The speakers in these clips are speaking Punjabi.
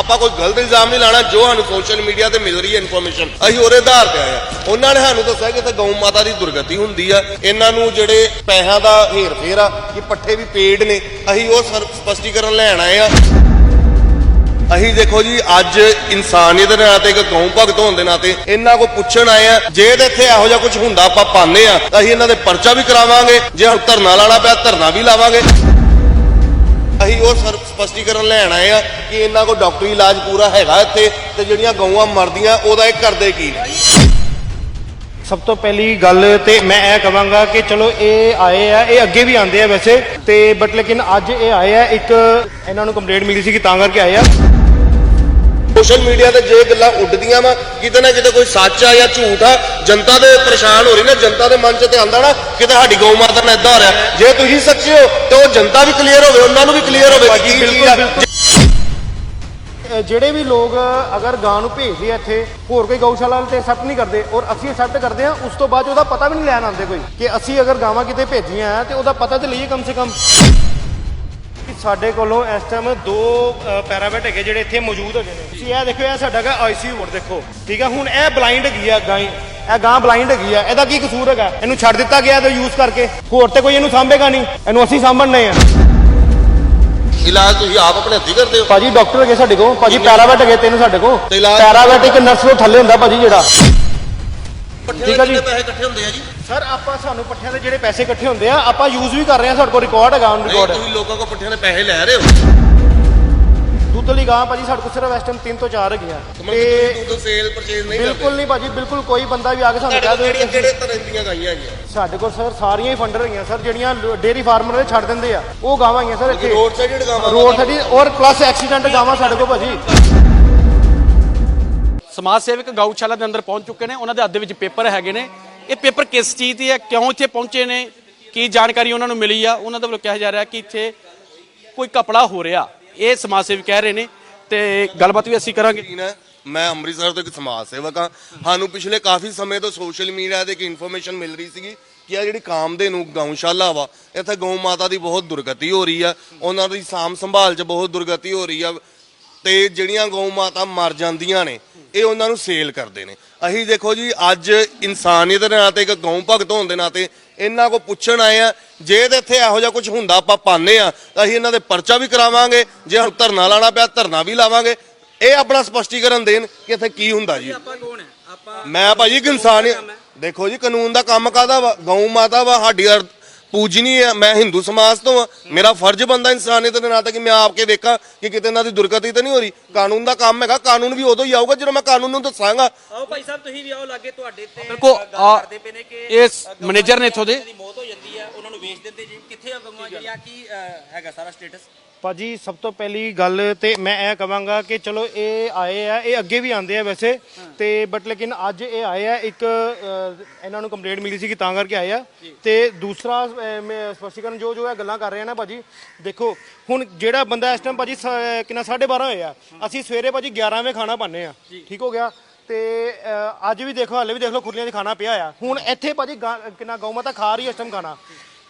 ਆਪਾਂ ਕੋਈ ਗਲਤ ਇਲਜ਼ਾਮ ਨਹੀਂ ਲਾਣਾ, ਜੋ ਸਾਨੂੰ ਸੋਸ਼ਲ ਮੀਡੀਆ ਤੇ ਮਿਲ ਰਹੀ ਹੈ ਇਨਫੋਰਮੇਸ਼ਨ ਅਸੀਂ ਉਹਦੇ ਆਧਾਰ ਤੇ ਆਏ ਆ ਉਹਨਾਂ ਨੇ ਸਾਨੂੰ ਦੱਸਿਆ ਕਿ ਇੱਥੇ ਗਊ ਮਾਤਾ ਦੀ ਦੁਰਗਤੀ ਹੁੰਦੀ ਆ। ਇਹਨਾਂ ਨੂੰ ਜਿਹੜੇ ਪੈਸਿਆਂ ਦਾ ਹੇਰ ਫੇਰ ਆ ਕਿ ਪੱਠੇ ਵੀ ਪੇਡ ਨੇ, ਅਸੀਂ ਉਹ ਸਰ- ਸਪਸ਼ਟੀਕਰਨ ਲੈਣ ਆਏ ਆ। ਅਸੀਂ ਦੇਖੋ ਜੀ, ਅੱਜ ਇਨਸਾਨੀਅਤ ਦੇ ਨਾਤੇ ਇੱਕ ਗਊ ਭਗਤ ਹੋਣ ਦੇ ਨਾਤੇ ਇਹਨਾਂ ਕੋ ਪੁੱਛਣ ਆਏ ਆ, ਜੇ ਤੇ ਇੱਥੇ ਇਹੋ ਜਿਹਾ ਕੁਝ ਹੁੰਦਾ, ਆਪਾਂ ਪਾਉਂਦੇ ਆ, ਤਾਂ ਅਸੀਂ ਇਹਨਾਂ ਦੇ ਪਰਚਾ ਵੀ ਕਰਾਵਾਂਗੇ, ਜੇ ਹੁਣ ਧਰਨਾ ਲਾਣਾ ਪਿਆ, ਧਰਨਾ ਵੀ ਲਾਵਾਂਗੇ। ਅਸੀਂ ਉਹ ਸਰ ਸਪਸ਼ਟੀਕਰਨ ਲੈਣ ਆਏ ਆ ਕਿ ਇਹਨਾਂ ਕੋ ਡਾਕਟਰੀ ਇਲਾਜ ਪੂਰਾ ਹੈਗਾ ਇੱਥੇ ਤੇ ਜਿਹੜੀਆਂ ਗਊਆਂ ਮਰਦੀਆਂ, ਉਹਦਾ ਇਹ ਕਰਦੇ ਕੀ? ਸਭ ਤੋਂ ਪਹਿਲੀ ਗੱਲ ਤੇ ਮੈਂ ਇਹ ਕਹਾਂਗਾ ਕਿ ਚਲੋ ਇਹ ਆਏ ਆ, ਇਹ ਅੱਗੇ ਵੀ ਆਉਂਦੇ ਆ ਵੈਸੇ ਤੇ ਬਟ ਲੇਕਿਨ ਅੱਜ ਇਹ ਆਏ ਆ, ਇੱਕ ਇਹਨਾਂ ਨੂੰ ਕੰਪਲੇਂਟ ਮਿਲੀ ਸੀ ਕਿ ਤਾਂ ਕਰਕੇ ਆਏ ਆ। ਸੋਸ਼ਲ ਮੀਡੀਆ ਤੇ ਜੇ ਗੱਲਾਂ ਉੱਡਦੀਆਂ ਵਾ, ਕਿਤੇ ਨਾ ਕਿਤੇ ਕੋਈ ਸੱਚ ਆ ਜਾਂ ਝੂਠ ਆ, ਜਨਤਾ ਦੇ ਪਰੇਸ਼ਾਨ ਹੋ ਰਹੀ ਨਾ, ਜਨਤਾ ਦੇ ਮਨ 'ਚ ਤੇ ਆਂਦਾ ਨਾ, ਕਿਤੇ ਸਾਡੀ ਗਊ ਮਾਤਾ ਨਾਲ ਇਦਾਂ ਹੋ ਰਿਹਾ। ਜੇ ਤੁਸੀਂ ਸੱਚੇ ਹੋ, ਤੇ ਉਹ ਜਨਤਾ ਵੀ ਕਲੀਅਰ ਹੋਵੇ, ਉਹਨਾਂ ਨੂੰ ਵੀ ਕਲੀਅਰ ਹੋਵੇ ਕਿ ਕੀ ਆ। ਜਿਹੜੇ ਵੀ ਲੋਕ ਅਗਰ ਗਾਂ ਨੂੰ ਭੇਜਦੇ ਆ ਇੱਥੇ, ਹੋਰ ਕੋਈ ਗਊਸ਼ਾਲਾ ਤੇ ਐਕਸੈਪਟ ਨਹੀਂ ਕਰਦੇ, ਔਰ ਅਸੀਂ ਐਕਸੈਪਟ ਕਰਦੇ ਆ ਉਸ ਤੋਂ ਬਾਅਦ ਉਹਦਾ ਪਤਾ ਵੀ ਨਹੀਂ ਲੈਣ ਆਉਂਦੇ ਕੋਈ, ਕਿ ਅਸੀਂ ਅਗਰ ਗਾਵਾਂ ਕਿਤੇ ਭੇਜੀਆਂ, ਤੇ ਉਹਦਾ ਪਤਾ ਤੇ ਲਈਏ ਕਮ ਸੇ ਕਮ। ਸਾਡੇ ਕੋਲੋਂ ਇਸ ਟਾਈਮ ਦੋ ਪੈਰਾਵੈਟ ਹੈਗੇ ਜਿਹੜੇ ਇੱਥੇ ਮੌਜੂਦ ਹੈਗੇ ਨੇ। ਤੁਸੀਂ ਇਹ ਦੇਖੋ ਇਹ ਸਾਡਾ ਹੈਗਾ ਆਈਸੀਯੂ ਵਾਰਡ ਦੇਖੋ। ਠੀਕ ਹੈ ਹੁਣ ਇਹ ਬਲਾਈਂਡ ਹੈਗੀ ਆ ਗਾਂ ਇਹ ਗਾਂ ਬਲਾਈਂਡ ਹੈਗੀ ਆ। ਇਹਦਾ ਕੀ ਕਸੂਰ ਹੈਗਾ? ਇਹਨੂੰ ਛੱਡ ਦਿੱਤਾ ਗਿਆ ਤੇ ਯੂਜ਼ ਕਰਕੇ। ਹੋਰ ਤੇ ਕੋਈ ਇਹਨੂੰ ਸਾਂਭੇਗਾ ਨਹੀਂ। ਇਹਨੂੰ ਅਸੀਂ ਸਾਂਭਣੇ ਆ। ਇਲਾਜ ਤੁਸੀਂ ਆਪ ਆਪਣੇ ਹੱਥੀ ਕਰਦੇ ਹੋ? ਭਾਜੀ ਡਾਕਟਰ ਹੈਗੇ ਸਾਡੇ ਕੋਲ। ਭਾਜੀ ਪੈਰਾਵੈਟ ਹੈਗੇ ਤਿੰਨ ਸਾਡੇ ਕੋਲ। ਤੇ ਇਲਾਜ- ਪੈਰਾਵੈਟ ਇੱਕ ਨਰਸ ਤੋਂ ਥੱਲੇ ਹੁੰਦਾ ਭਾਜੀ ਜਿਹੜਾ। ਠੀਕ ਆ ਜੀ। ਪੈਸੇ ਇਕੱਠੇ ਹੁੰਦੇ ਆ ਜੀ? ਸਰ ਆਪਾਂ ਸਾਨੂੰ ਪੱਠਿਆਂ ਦੇ ਜਿਹੜੇ ਪੈਸੇ ਇਕੱਠੇ ਹੁੰਦੇ ਆ ਆਪਾਂ ਯੂਜ਼ ਵੀ ਕਰ ਰਹੇ ਆ ਸਾਡੇ ਕੋਲ ਰਿਕਾਰਡ ਹੈਗਾ ਔਨ ਨਹੀਂ ਰਿਕਾਰਡ ਤੁਸੀਂ ਲੋਕਾਂ ਕੋਲ ਪੱਠਿਆਂ ਦੇ ਪੈਸੇ ਲੈ ਰਹੇ ਹੋ? ਦੁੱਧ ਵਾਲੀ ਗਾਂ ਭਾਜੀ ਸਾਡੇ ਕੋਲ ਸਿਰਫ ਇਸ ਟਾਈਮ 3 ਤੋਂ 4 ਹੈਗੀਆਂ। ਤੇ ਕਿ ਤੁਸੀਂ ਸੇਲ ਪਰਚੇਜ਼ ਨਹੀਂ ਕਰਦੇ। ਬਿਲਕੁਲ ਨਹੀਂ ਭਾਜੀ ਬਿਲਕੁਲ ਕੋਈ ਬੰਦਾ ਵੀ ਆ ਕੇ ਸਾਨੂੰ ਤੁਹਾਡੇ ਕਹਿ ਕੋਲ ਦੇ ਕਿਹੜੀਆਂ ਕਿਹੜੇ ਤਰ੍ਹਾਂ ਦੀਆਂ ਗਾਈਆਂ ਹੈਗੀਆਂ? ਸਾਡੇ ਕੋਲ ਸਰ ਸਾਰੀਆਂ ਹੀ ਫੰਡਰ ਹੈਗੀਆਂ ਸਰ ਜਿਹੜੀਆਂ ਡੇਰੀ ਫਾਰਮਰ ਦੇ ਛੱਡ ਦਿੰਦੇ ਆ। ਉਹ ਗਾਵਾਂ ਹੈਗੀਆਂ ਸਰ ਇੱਥੇ। ਰੋਡ ਸਾਈਡ ਗਾਵਾਂ ਰੋਡ ਸਾਡੀ ਔਰ ਪਲੱਸ ਐਕਸੀਡੈਂਟ ਗਾਵਾਂ ਸਾਡੇ ਕੋਲ ਭਾਜੀ। ਸਮਾਜ ਸੇਵਕ ਗਊਸ਼ਾਲਾ ਦੇ ਅੰਦਰ ਪਹੁੰਚ ਚੁੱਕੇ ਨੇ। ਉਹਨਾਂ ਦੇ ਹੱਥ ਦੇ ਵਿੱਚ ਪੇਪਰ ਹੈਗੇ ਨੇ। ਇਹ ਪੇਪਰ ਕਿਸ ਚੀਜ਼ ਦੀ ਹੈ? ਕਿਉਂ ਇੱਥੇ ਪਹੁੰਚੇ ਨੇ? ਕੀ ਜਾਣਕਾਰੀ ਉਹਨਾਂ ਨੂੰ ਮਿਲੀ ਆ? ਉਹਨਾਂ ਦੇ ਵੱਲੋਂ ਕਿਹਾ ਜਾ ਰਿਹਾ ਕਿ ਇੱਥੇ ਕੋਈ ਕਪੜਾ ਹੋ ਰਿਹਾ। ਇਹ ਸਮਾਜ ਸੇਵਕ ਕਹਿ ਰਹੇ ਨੇ। ਤੇ ਗੱਲਬਾਤ ਵੀ ਅਸੀਂ ਕਰਾਂਗੇ। ਯਕੀਨ ਹੈ, ਮੈਂ ਅੰਮ੍ਰਿਤਸਰ ਤੋਂ ਇੱਕ ਸਮਾਜ ਸੇਵਕ ਹਾਂ। ਸਾਨੂੰ ਪਿਛਲੇ ਕਾਫੀ ਸਮੇਂ ਤੋਂ ਸੋਸ਼ਲ ਮੀਡੀਆ ਤੇ ਇੱਕ ਇਨਫੋਰਮੇਸ਼ਨ ਮਿਲ ਰਹੀ ਸੀਗੀ ਕਿ ਆ ਜਿਹੜੀ ਕਾਮਦੇ ਨੂੰ ਗਊਸ਼ਾਲਾ ਵਾ, ਇੱਥੇ ਗਊ ਮਾਤਾ ਦੀ ਬਹੁਤ ਦੁਰਗਤੀ ਹੋ ਰਹੀ ਆ। ਉਹਨਾਂ ਦੀ ਸਾਂਭ ਸੰਭਾਲ 'ਚ ਬਹੁਤ ਦੁਰਗਤੀ ਹੋ ਰਹੀ ਆ। ਤੇ ਜਿਹੜੀਆਂ ਗਊ ਮਾਤਾ ਮਰ ਜਾਂਦੀਆਂ ਨੇ ਇਹ ਉਹਨਾਂ ਨੂੰ ਸੇਲ ਕਰਦੇ ਨੇ। ਅਸੀਂ ਦੇਖੋ ਜੀ ਅੱਜ ਇਨਸਾਨੀਅਤ ਦੇ ਨਾਤੇ ਇੱਕ ਗਊ ਭਗਤ ਹੋਣ ਦੇ ਨਾਤੇ ਇਹਨਾਂ ਕੋ ਪੁੱਛਣ ਆਏ ਆ ਜੇ ਤੇ ਇੱਥੇ ਇਹੋ ਜਿਹਾ ਕੁਝ ਹੁੰਦਾ ਆਪਾਂ ਪਾਉਂਦੇ ਆ ਤਾਂ ਅਸੀਂ ਇਹਨਾਂ ਦੇ ਪਰਚਾ ਵੀ ਕਰਾਵਾਂਗੇ ਜੇ ਹੁਣ ਧਰਨਾ ਲਾਣਾ ਪਿਆ ਧਰਨਾ ਵੀ ਲਾਵਾਂਗੇ। ਇਹ ਆਪਣਾ ਸਪਸ਼ਟੀਕਰਨ ਦੇਣ ਕਿ ਇੱਥੇ ਕੀ ਹੁੰਦਾ ਜੀ। ਆਪਾਂ ਕੌਣ ਹੈ? ਆਪਾਂ ਮੈਂ ਭਾਜੀ ਇੱਕ ਇਨਸਾਨ ਹੀ- ਦੇਖੋ ਜੀ ਕਾਨੂੰਨ ਦਾ ਕੰਮ ਕਾਦਾ ਵਾ? ਗਊ ਮਾਤਾ ਵਾ ਸਾਡੀ ਅਰ- ਪੂਜਨੀ ਹੈ ਮੈਂ ਹਿੰਦੂ ਸਮਾਜ ਤੋਂ ਆ ਮੇਰਾ ਫਰਜ਼ ਬੰਦਾ ਇਨਸਾਨੀਅਤ ਦੇ ਨਾਤੇ ਕਿ ਮੈਂ ਆਪ ਕੇ ਵੇਖਾਂ ਕਿ ਕਿਤੇ ਇਹਨਾਂ ਦੀ ਦੁਰਗਤੀ ਤਾਂ ਨਹੀਂ ਹੋ ਰਹੀ। ਕਾਨੂੰਨ ਦਾ ਕੰਮ ਹੈਗਾ ਕਾਨੂੰਨ ਵੀ ਉਦੋਂ ਹੀ ਆਊਗਾ ਜਦੋਂ ਮੈਂ ਕਾਨੂੰਨ ਨੂੰ ਦੱਸਾਂਗਾ। ਆਓ ਭਾਈ ਸਾਹਿਬ ਤੁਸੀਂ ਵੀ ਆਓ ਲਾਗੇ ਤੁਹਾਡੇ ਤੇ ਬਿਲਕੁਲ, ਗੱਲ ਆ, ਕਰਦੇ ਪਏ ਨੇ ਕਿ ਇਸ ਮੈਨੇਜਰ ਨੇ ਇੱਥੋਂ ਦੇ। ਦੀ ਮੌਤ ਹੋ ਜਾਂਦੀ ਹੈ ਉਹਨਾਂ ਨੂੰ ਵੇਚ ਦਿੰਦੇ ਜੀ। ਕਿੱਥੇ ਆ ਗਊਆਂ ਜਿਹੜੀਆਂ ਕੀ ਹੈਗਾ ਸਾਰਾ ਸਟੇਟਸ ਭਾਜੀ ਸਭ ਤੋਂ ਪਹਿਲੀ ਗੱਲ ਤੇ ਮੈਂ ਇਹ ਕਹਾਂਗਾ ਕਿ ਚਲੋ ਇਹ ਆਏ ਆ ਇਹ ਅੱਗੇ ਵੀ ਆਉਂਦੇ ਆ ਵੈਸੇ। ਤੇ ਬਟ ਲੇਕਿਨ ਅੱਜ ਇਹ ਆਏ ਆ ਇੱਕ ਅ, ਇਹਨਾਂ ਨੂੰ ਕੰਪਲੇਂਟ ਮਿਲੀ ਸੀ ਕਿ ਤਾਂ ਕਰਕੇ ਆਏ ਆ। ਤੇ ਦੂਸਰਾ ਅ, ਮੈਂ ਸਪਸ਼ਟੀਕਰਨ ਜੋ ਜੋ ਇਹ ਗੱਲਾਂ ਕਰ ਰਹੇ ਆ ਨਾ ਭਾਜੀ ਦੇਖੋ ਹੁਣ ਜਿਹੜਾ ਬੰਦਾ ਇਸ ਟਾਈਮ ਭਾਜੀ ਸ- ਕਿੰਨਾ 12:30 ਹੋਏ ਆ। ਅਸੀਂ ਸਵੇਰੇ ਭਾਜੀ 11 ਵਜੇ ਖਾਣਾ ਪਾਣੇ ਆ ਠੀਕ ਹੋ ਗਿਆ? ਤੇ ਅ, ਅੱਜ ਵੀ ਦੇਖੋ ਹਾਲੇ ਵੀ ਦੇਖ ਲਓ ਖੁਰਲੀਆਂ 'ਚ ਖਾਣਾ ਪਿਆ ਆ। ਹੁਣ ਇੱਥੇ ਭਾਜੀ ਗਾਂ- ਕਿੰਨਾ ਗਊ ਮਾਤਾ ਖਾ ਰਹੀ ਹੈ ਇਸ ਟਾਈਮ ਖਾਣਾ।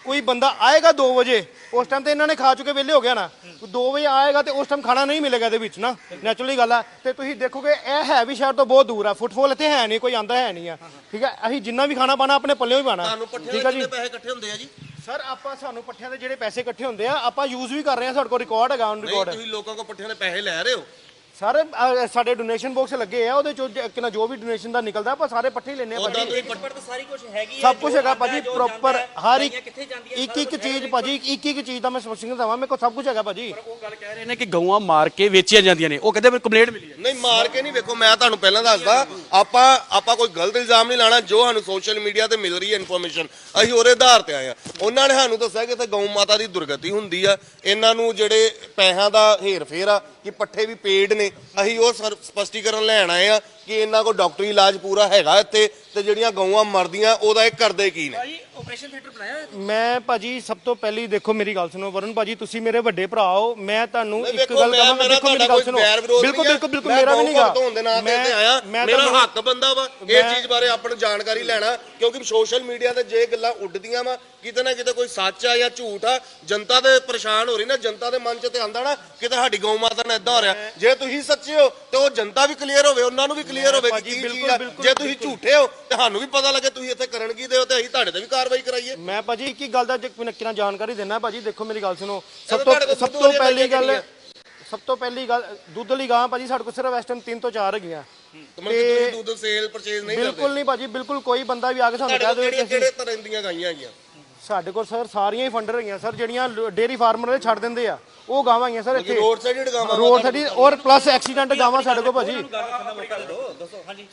ਕੋਈ ਬੰਦਾ ਆਏਗਾ 2 ਵਜੇ ਉਸ ਟਾਈਮ ਤੇ ਇਹਨਾਂ ਨੇ ਖਾ ਚੁੱਕੇ ਵਿਹਲੇ ਹੋ ਗਿਆ ਨਾ। 2 ਵਜੇ ਆਏਗਾ ਤੇ ਉਸ ਟਾਈਮ ਖਾਣਾ ਨਹੀਂ ਮਿਲੇਗਾ ਇਹਦੇ ਵਿੱਚ ਨਾ ਨੈਚੁਰਲੀ ਗੱਲ ਆ। ਤੇ ਤੁਸੀਂ ਦੇਖੋਗੇ ਇਹ ਹੈ ਵੀ ਸ਼ਹਿਰ ਤੋਂ ਬਹੁਤ ਦੂਰ ਆ। ਫੁੱਟਫਾਲ ਇੱਥੇ ਹੈ ਨਹੀਂ ਕੋਈ ਆਂਦਾ ਹੈ ਨਹੀਂ ਆ। ਠੀਕ ਹੈ ਅਸੀਂ ਜਿੰਨਾ ਵੀ ਖਾਣਾ ਪਾਣਾ ਆਪਣੇ ਪੱਲਿਓਂ ਹੀ ਪਾਣਾ ਠੀਕ ਆ ਜੀ? ਪੈਸੇ ਇਕੱਠੇ ਹੁੰਦੇ ਆ ਜੀ? ਸਰ ਆਪਾਂ ਸਾਨੂੰ ਪੱਠਿਆਂ ਦੇ ਜਿਹੜੇ ਪੈਸੇ ਇਕੱਠੇ ਹੁੰਦੇ ਆ ਆਪਾਂ ਯੂਜ਼ ਵੀ ਕਰ ਰਹੇ ਆ ਸਾਡੇ ਕੋਲ ਰਿਕਾਰਡ ਹੈਗਾ ਔਨ ਰਿਕਾਰਡ ਤੁਸੀਂ ਲੋਕਾਂ ਕੋਲ ਪੱਠਿਆਂ ਦੇ ਪੈਸੇ ਲੈ ਰਹੇ ਹੋ। ਸਰ ਸਾਡੇ ਡੋਨੇਸ਼ਨ ਬਾਕਸ ਲੱਗੇ ਆ ਉਹਦੇ ਚੋਂ ਜ- ਕਿੰਨਾ ਜੋ ਵੀ ਡੋਨੇਸ਼ਨ ਦਾ ਨਿਕਲਦਾ ਆਪਾਂ ਸਾਰੇ ਪੱਠੇ ਹੀ ਲੈਣੇ ਆ ਭਾਜੀ। ਤੁਸੀਂ ਤਾਂ ਸਾਰੀ ਕੁਝ ਹੈਗੀ ਹੈ ਸਭ ਜੋ ਕੁਝ ਹੈਗਾ ਆਉਂਦਾ ਭਾਜੀ ਹੈ, ਜੋ ਪ੍ਰੋਪਰ ਜਾਂਦਾ ਹੈ, ਹਰ ਇੱਕ ਗਾਈਆਂ ਕਿੱਥੇ ਜਾਂਦੀਆਂ ਇੱਕ ਇੱਕ ਚੀਜ਼ ਭਾਜੀ ਇੱਕ ਇੱਕ ਚੀਜ਼ ਦਾ ਮੈਂ ਸਪਸ਼ਟੀਕਰਨ ਦਵਾਂ ਮੇਰੇ ਕੋਲ ਸਭ ਕੁਝ ਹੈਗਾ ਭਾਜੀ। ਉਹ ਗੱਲ ਕਹਿ ਰਹੇ ਨੇ ਕਿ ਗਊਆਂ ਮਾਰ ਕੇ ਵੇਚੀਆਂ ਜਾਂਦੀਆਂ ਨੇ ਉਹ ਕਹਿੰਦੇ ਮੈਨੂੰ ਕੰਪਲੇਂਟ ਮਿਲੀ ਹੈ। ਨਹੀਂ ਮਾਰ ਕੇ ਨਹੀਂ ਵੇਖੋ ਮੈਂ ਤੁਹਾਨੂੰ ਪਹਿਲਾਂ ਦੱਸਦਾ ਆਪਾਂ ਆਪਾਂ ਕੋਈ ਗਲਤ ਇਲਜ਼ਾਮ ਨਹੀਂ ਲਾਣਾ ਜੋ ਸਾਨੂੰ ਸੋਸ਼ਲ ਮੀਡੀਆ ਤੇ ਮਿਲ ਰਹੀ ਹੈ ਇਨਫੋਰਮੇਸ਼ਨ ਅਸੀਂ ਉਹਦੇ ਆਧਾਰ ਤੇ ਆਏ ਆ ਉਹਨਾਂ ਨੇ ਸਾਨੂੰ ਦੱਸਿਆ ਕਿ ਇੱਥੇ ਗਊ ਮਾਤਾ ਦੀ ਦੁਰਗਤੀ ਹੁੰਦੀ ਆ। ਇਹਨਾਂ ਨੂੰ ਜਿਹੜੇ ਪੈਸਿਆਂ ਦਾ ਹੇਰ ਫੇਰ ਆ ਕਿ ਪੱਠੇ ਵੀ ਪੇਡ ਨੇ ਅਸੀਂ ਉਹ ਸਰ- ਸਪਸ਼ਟੀਕਰਨ ਲੈਣ ਆਏ ਆ। ਕਿ ਇਹਨਾਂ ਕੋਲ ਡਾਕਟਰੀ ਇਲਾਜ ਪੂਰਾ ਹੈਗਾ ਇੱਥੇ ਤੇ ਜਿਹੜੀਆਂ ਗਊਆਂ ਮਰਦੀਆਂ ਉਹਦਾ ਇਹ ਕਰਦੇ ਕੀ ਨੇ ਭਾਜੀ ਆਪਰੇਸ਼ਨ ਥੀਏਟਰ ਬਣਾਇਆ ਹੋਇਆ? ਮੈਂ ਭਾਜੀ ਸਭ ਤੋਂ ਪਹਿਲੀ ਦੇਖੋ ਮੇਰੀ ਗੱਲ ਸੁਣੋ ਵਰੁਣ ਭਾਜੀ ਤੁਸੀਂ ਮੇਰੇ ਵੱਡੇ ਭਰਾ ਹੋ ਮੈਂ ਤੁਹਾਨੂੰ ਇੱਕ ਗੱਲ ਮੈਂ- ਕਹਾਂਗਾ ਦੇਖੋ ਮੇਰੀ ਗੱਲ ਕੋਈ ਸੁਣੋ ਬਿਲਕੁਲ। ਬਿਲਕੁਲ ਬਿਲਕੁਲ ਮੈਂ ਮੇਰਾ ਵੀ ਨਹੀਂਗਾ ਆਇਆ ਮੇਰਾ ਹੱਕ ਬੰਦਾ ਵਾ ਇਹ ਮੈਂ- ਚੀਜ਼ ਬਾਰੇ ਆਪਾਂ ਨੂੰ ਜਾਣਕਾਰੀ ਲੈਣਾ ਕਿਉਂਕਿ ਸੋਸ਼ਲ ਮੀਡੀਆ ਤੇ ਜੇ ਗੱਲਾਂ ਉੱਡਦੀਆਂ ਵਾ ਕਿਤੇ ਨਾ ਕਿਤੇ ਕੋਈ ਸੱਚ ਆ ਜਾਂ ਝੂਠ ਆ ਜਨਤਾ ਦੇ ਪਰੇਸ਼ਾਨ ਹੋ ਰਹੀ ਨਾ ਜਨਤਾ ਦੇ ਮਨ 'ਚ ਤੇ ਆਂਦਾ ਨਾ ਕਿਤੇ ਸਾਡੀ ਗਊ ਮਾਤਾ ਨਾਲ ਇਦਾਂ ਹੋ ਰਿਹਾ ਜੇ ਤੁਸੀਂ ਸੱਚੇ ਹੋ ਤੇ ਉਹ ਜਨਤਾ ਵੀ ਕਲੀਅਰ ਹੋਵੇ ਉਹਨਾਂ ਨੂੰ ਵੀ ਕਲੀਅਰ ਹੋਵੇ ਕਿ ਕੀ ਚੀਜ਼ ਆ। ਜੇ ਤੁਸੀਂ ਝੂਠੇ ਹੋ ਤੇ ਸਾਨੂੰ ਵੀ ਪਤਾ ਲੱਗੇ ਤੁਸੀਂ ਇੱਥੇ ਕਰਨ ਕੀ ਦੇ ਹੋ ਤੇ ਅਸੀਂ ਤੁਹਾਡੇ ਤੇ ਵੀ ਕਾਰਵਾਈ ਕਰਾਈਏ। ਮੈਂ ਭਾਜੀ ਇੱਕ ਹੀ ਗੱਲ ਦਾ ਕਿਨਾ ਜਾਣਕਾਰੀ ਦੇਣਾ ਭਾਜੀ ਦੇਖੋ ਮੇਰੀ ਗੱਲ ਸੁਣੋ। ਸਭ ਤਾਂ ਸਭ ਤੋਂ ਪਹਿਲੀ ਗੱਲ ਸਭ ਤੋਂ ਪਹਿਲੀ ਗੱਲ ਦੁੱਧ ਵਾਲੀ ਗਾਂ ਭਾਜੀ ਸਾਡੇ ਕੋਲ ਸਿਰਫ ਇਸ ਟਾਈਮ 3 ਤੋਂ 4 ਹੈਗੀਆਂ। ਤੇ ਦੁੱਧ ਸੇਲ ਪਰਚੇਜ਼ ਨਹੀਂ ਕਰਦੇ? ਬਿਲਕੁਲ ਨਹੀਂ ਭਾਜੀ ਬਿਲਕੁਲ ਕੋਈ ਬੰਦਾ ਵੀ ਆ ਕੇ ਸਾਨੂੰ ਕਹਿ ਦੇਵੇ ਕਿ ਕਿਹੜੇ ਤਰ੍ਹਾਂ ਦੀਆਂ ਗਾਈਆਂ ਹੈਗੀਆਂ? ਸਾਡੇ ਕੋਲ ਸਰ ਸਾਰੀਆਂ ਹੀ ਫੰਡਰ ਹੈਗੀਆਂ ਸਰ ਜਿਹੜੀਆਂ ਡੇਰੀ ਫਾਰਮਰ ਦੇ ਛੱਡ ਦਿੰਦੇ ਆ। ਉਹ ਗਾਵਾਂ ਹੈਗੀਆਂ ਸਰ ਇੱਥੇ। ਰੋਡ ਸਾਈਡ ਗਾਵਾਂ ਰੋਡ ਸਾਡੀ ਔਰ ਪਲੱਸ ਐਕਸੀਡੈਂਟ ਗਾਵਾਂ ਸਾਡੇ ਕੋਲ ਭਾਜੀ।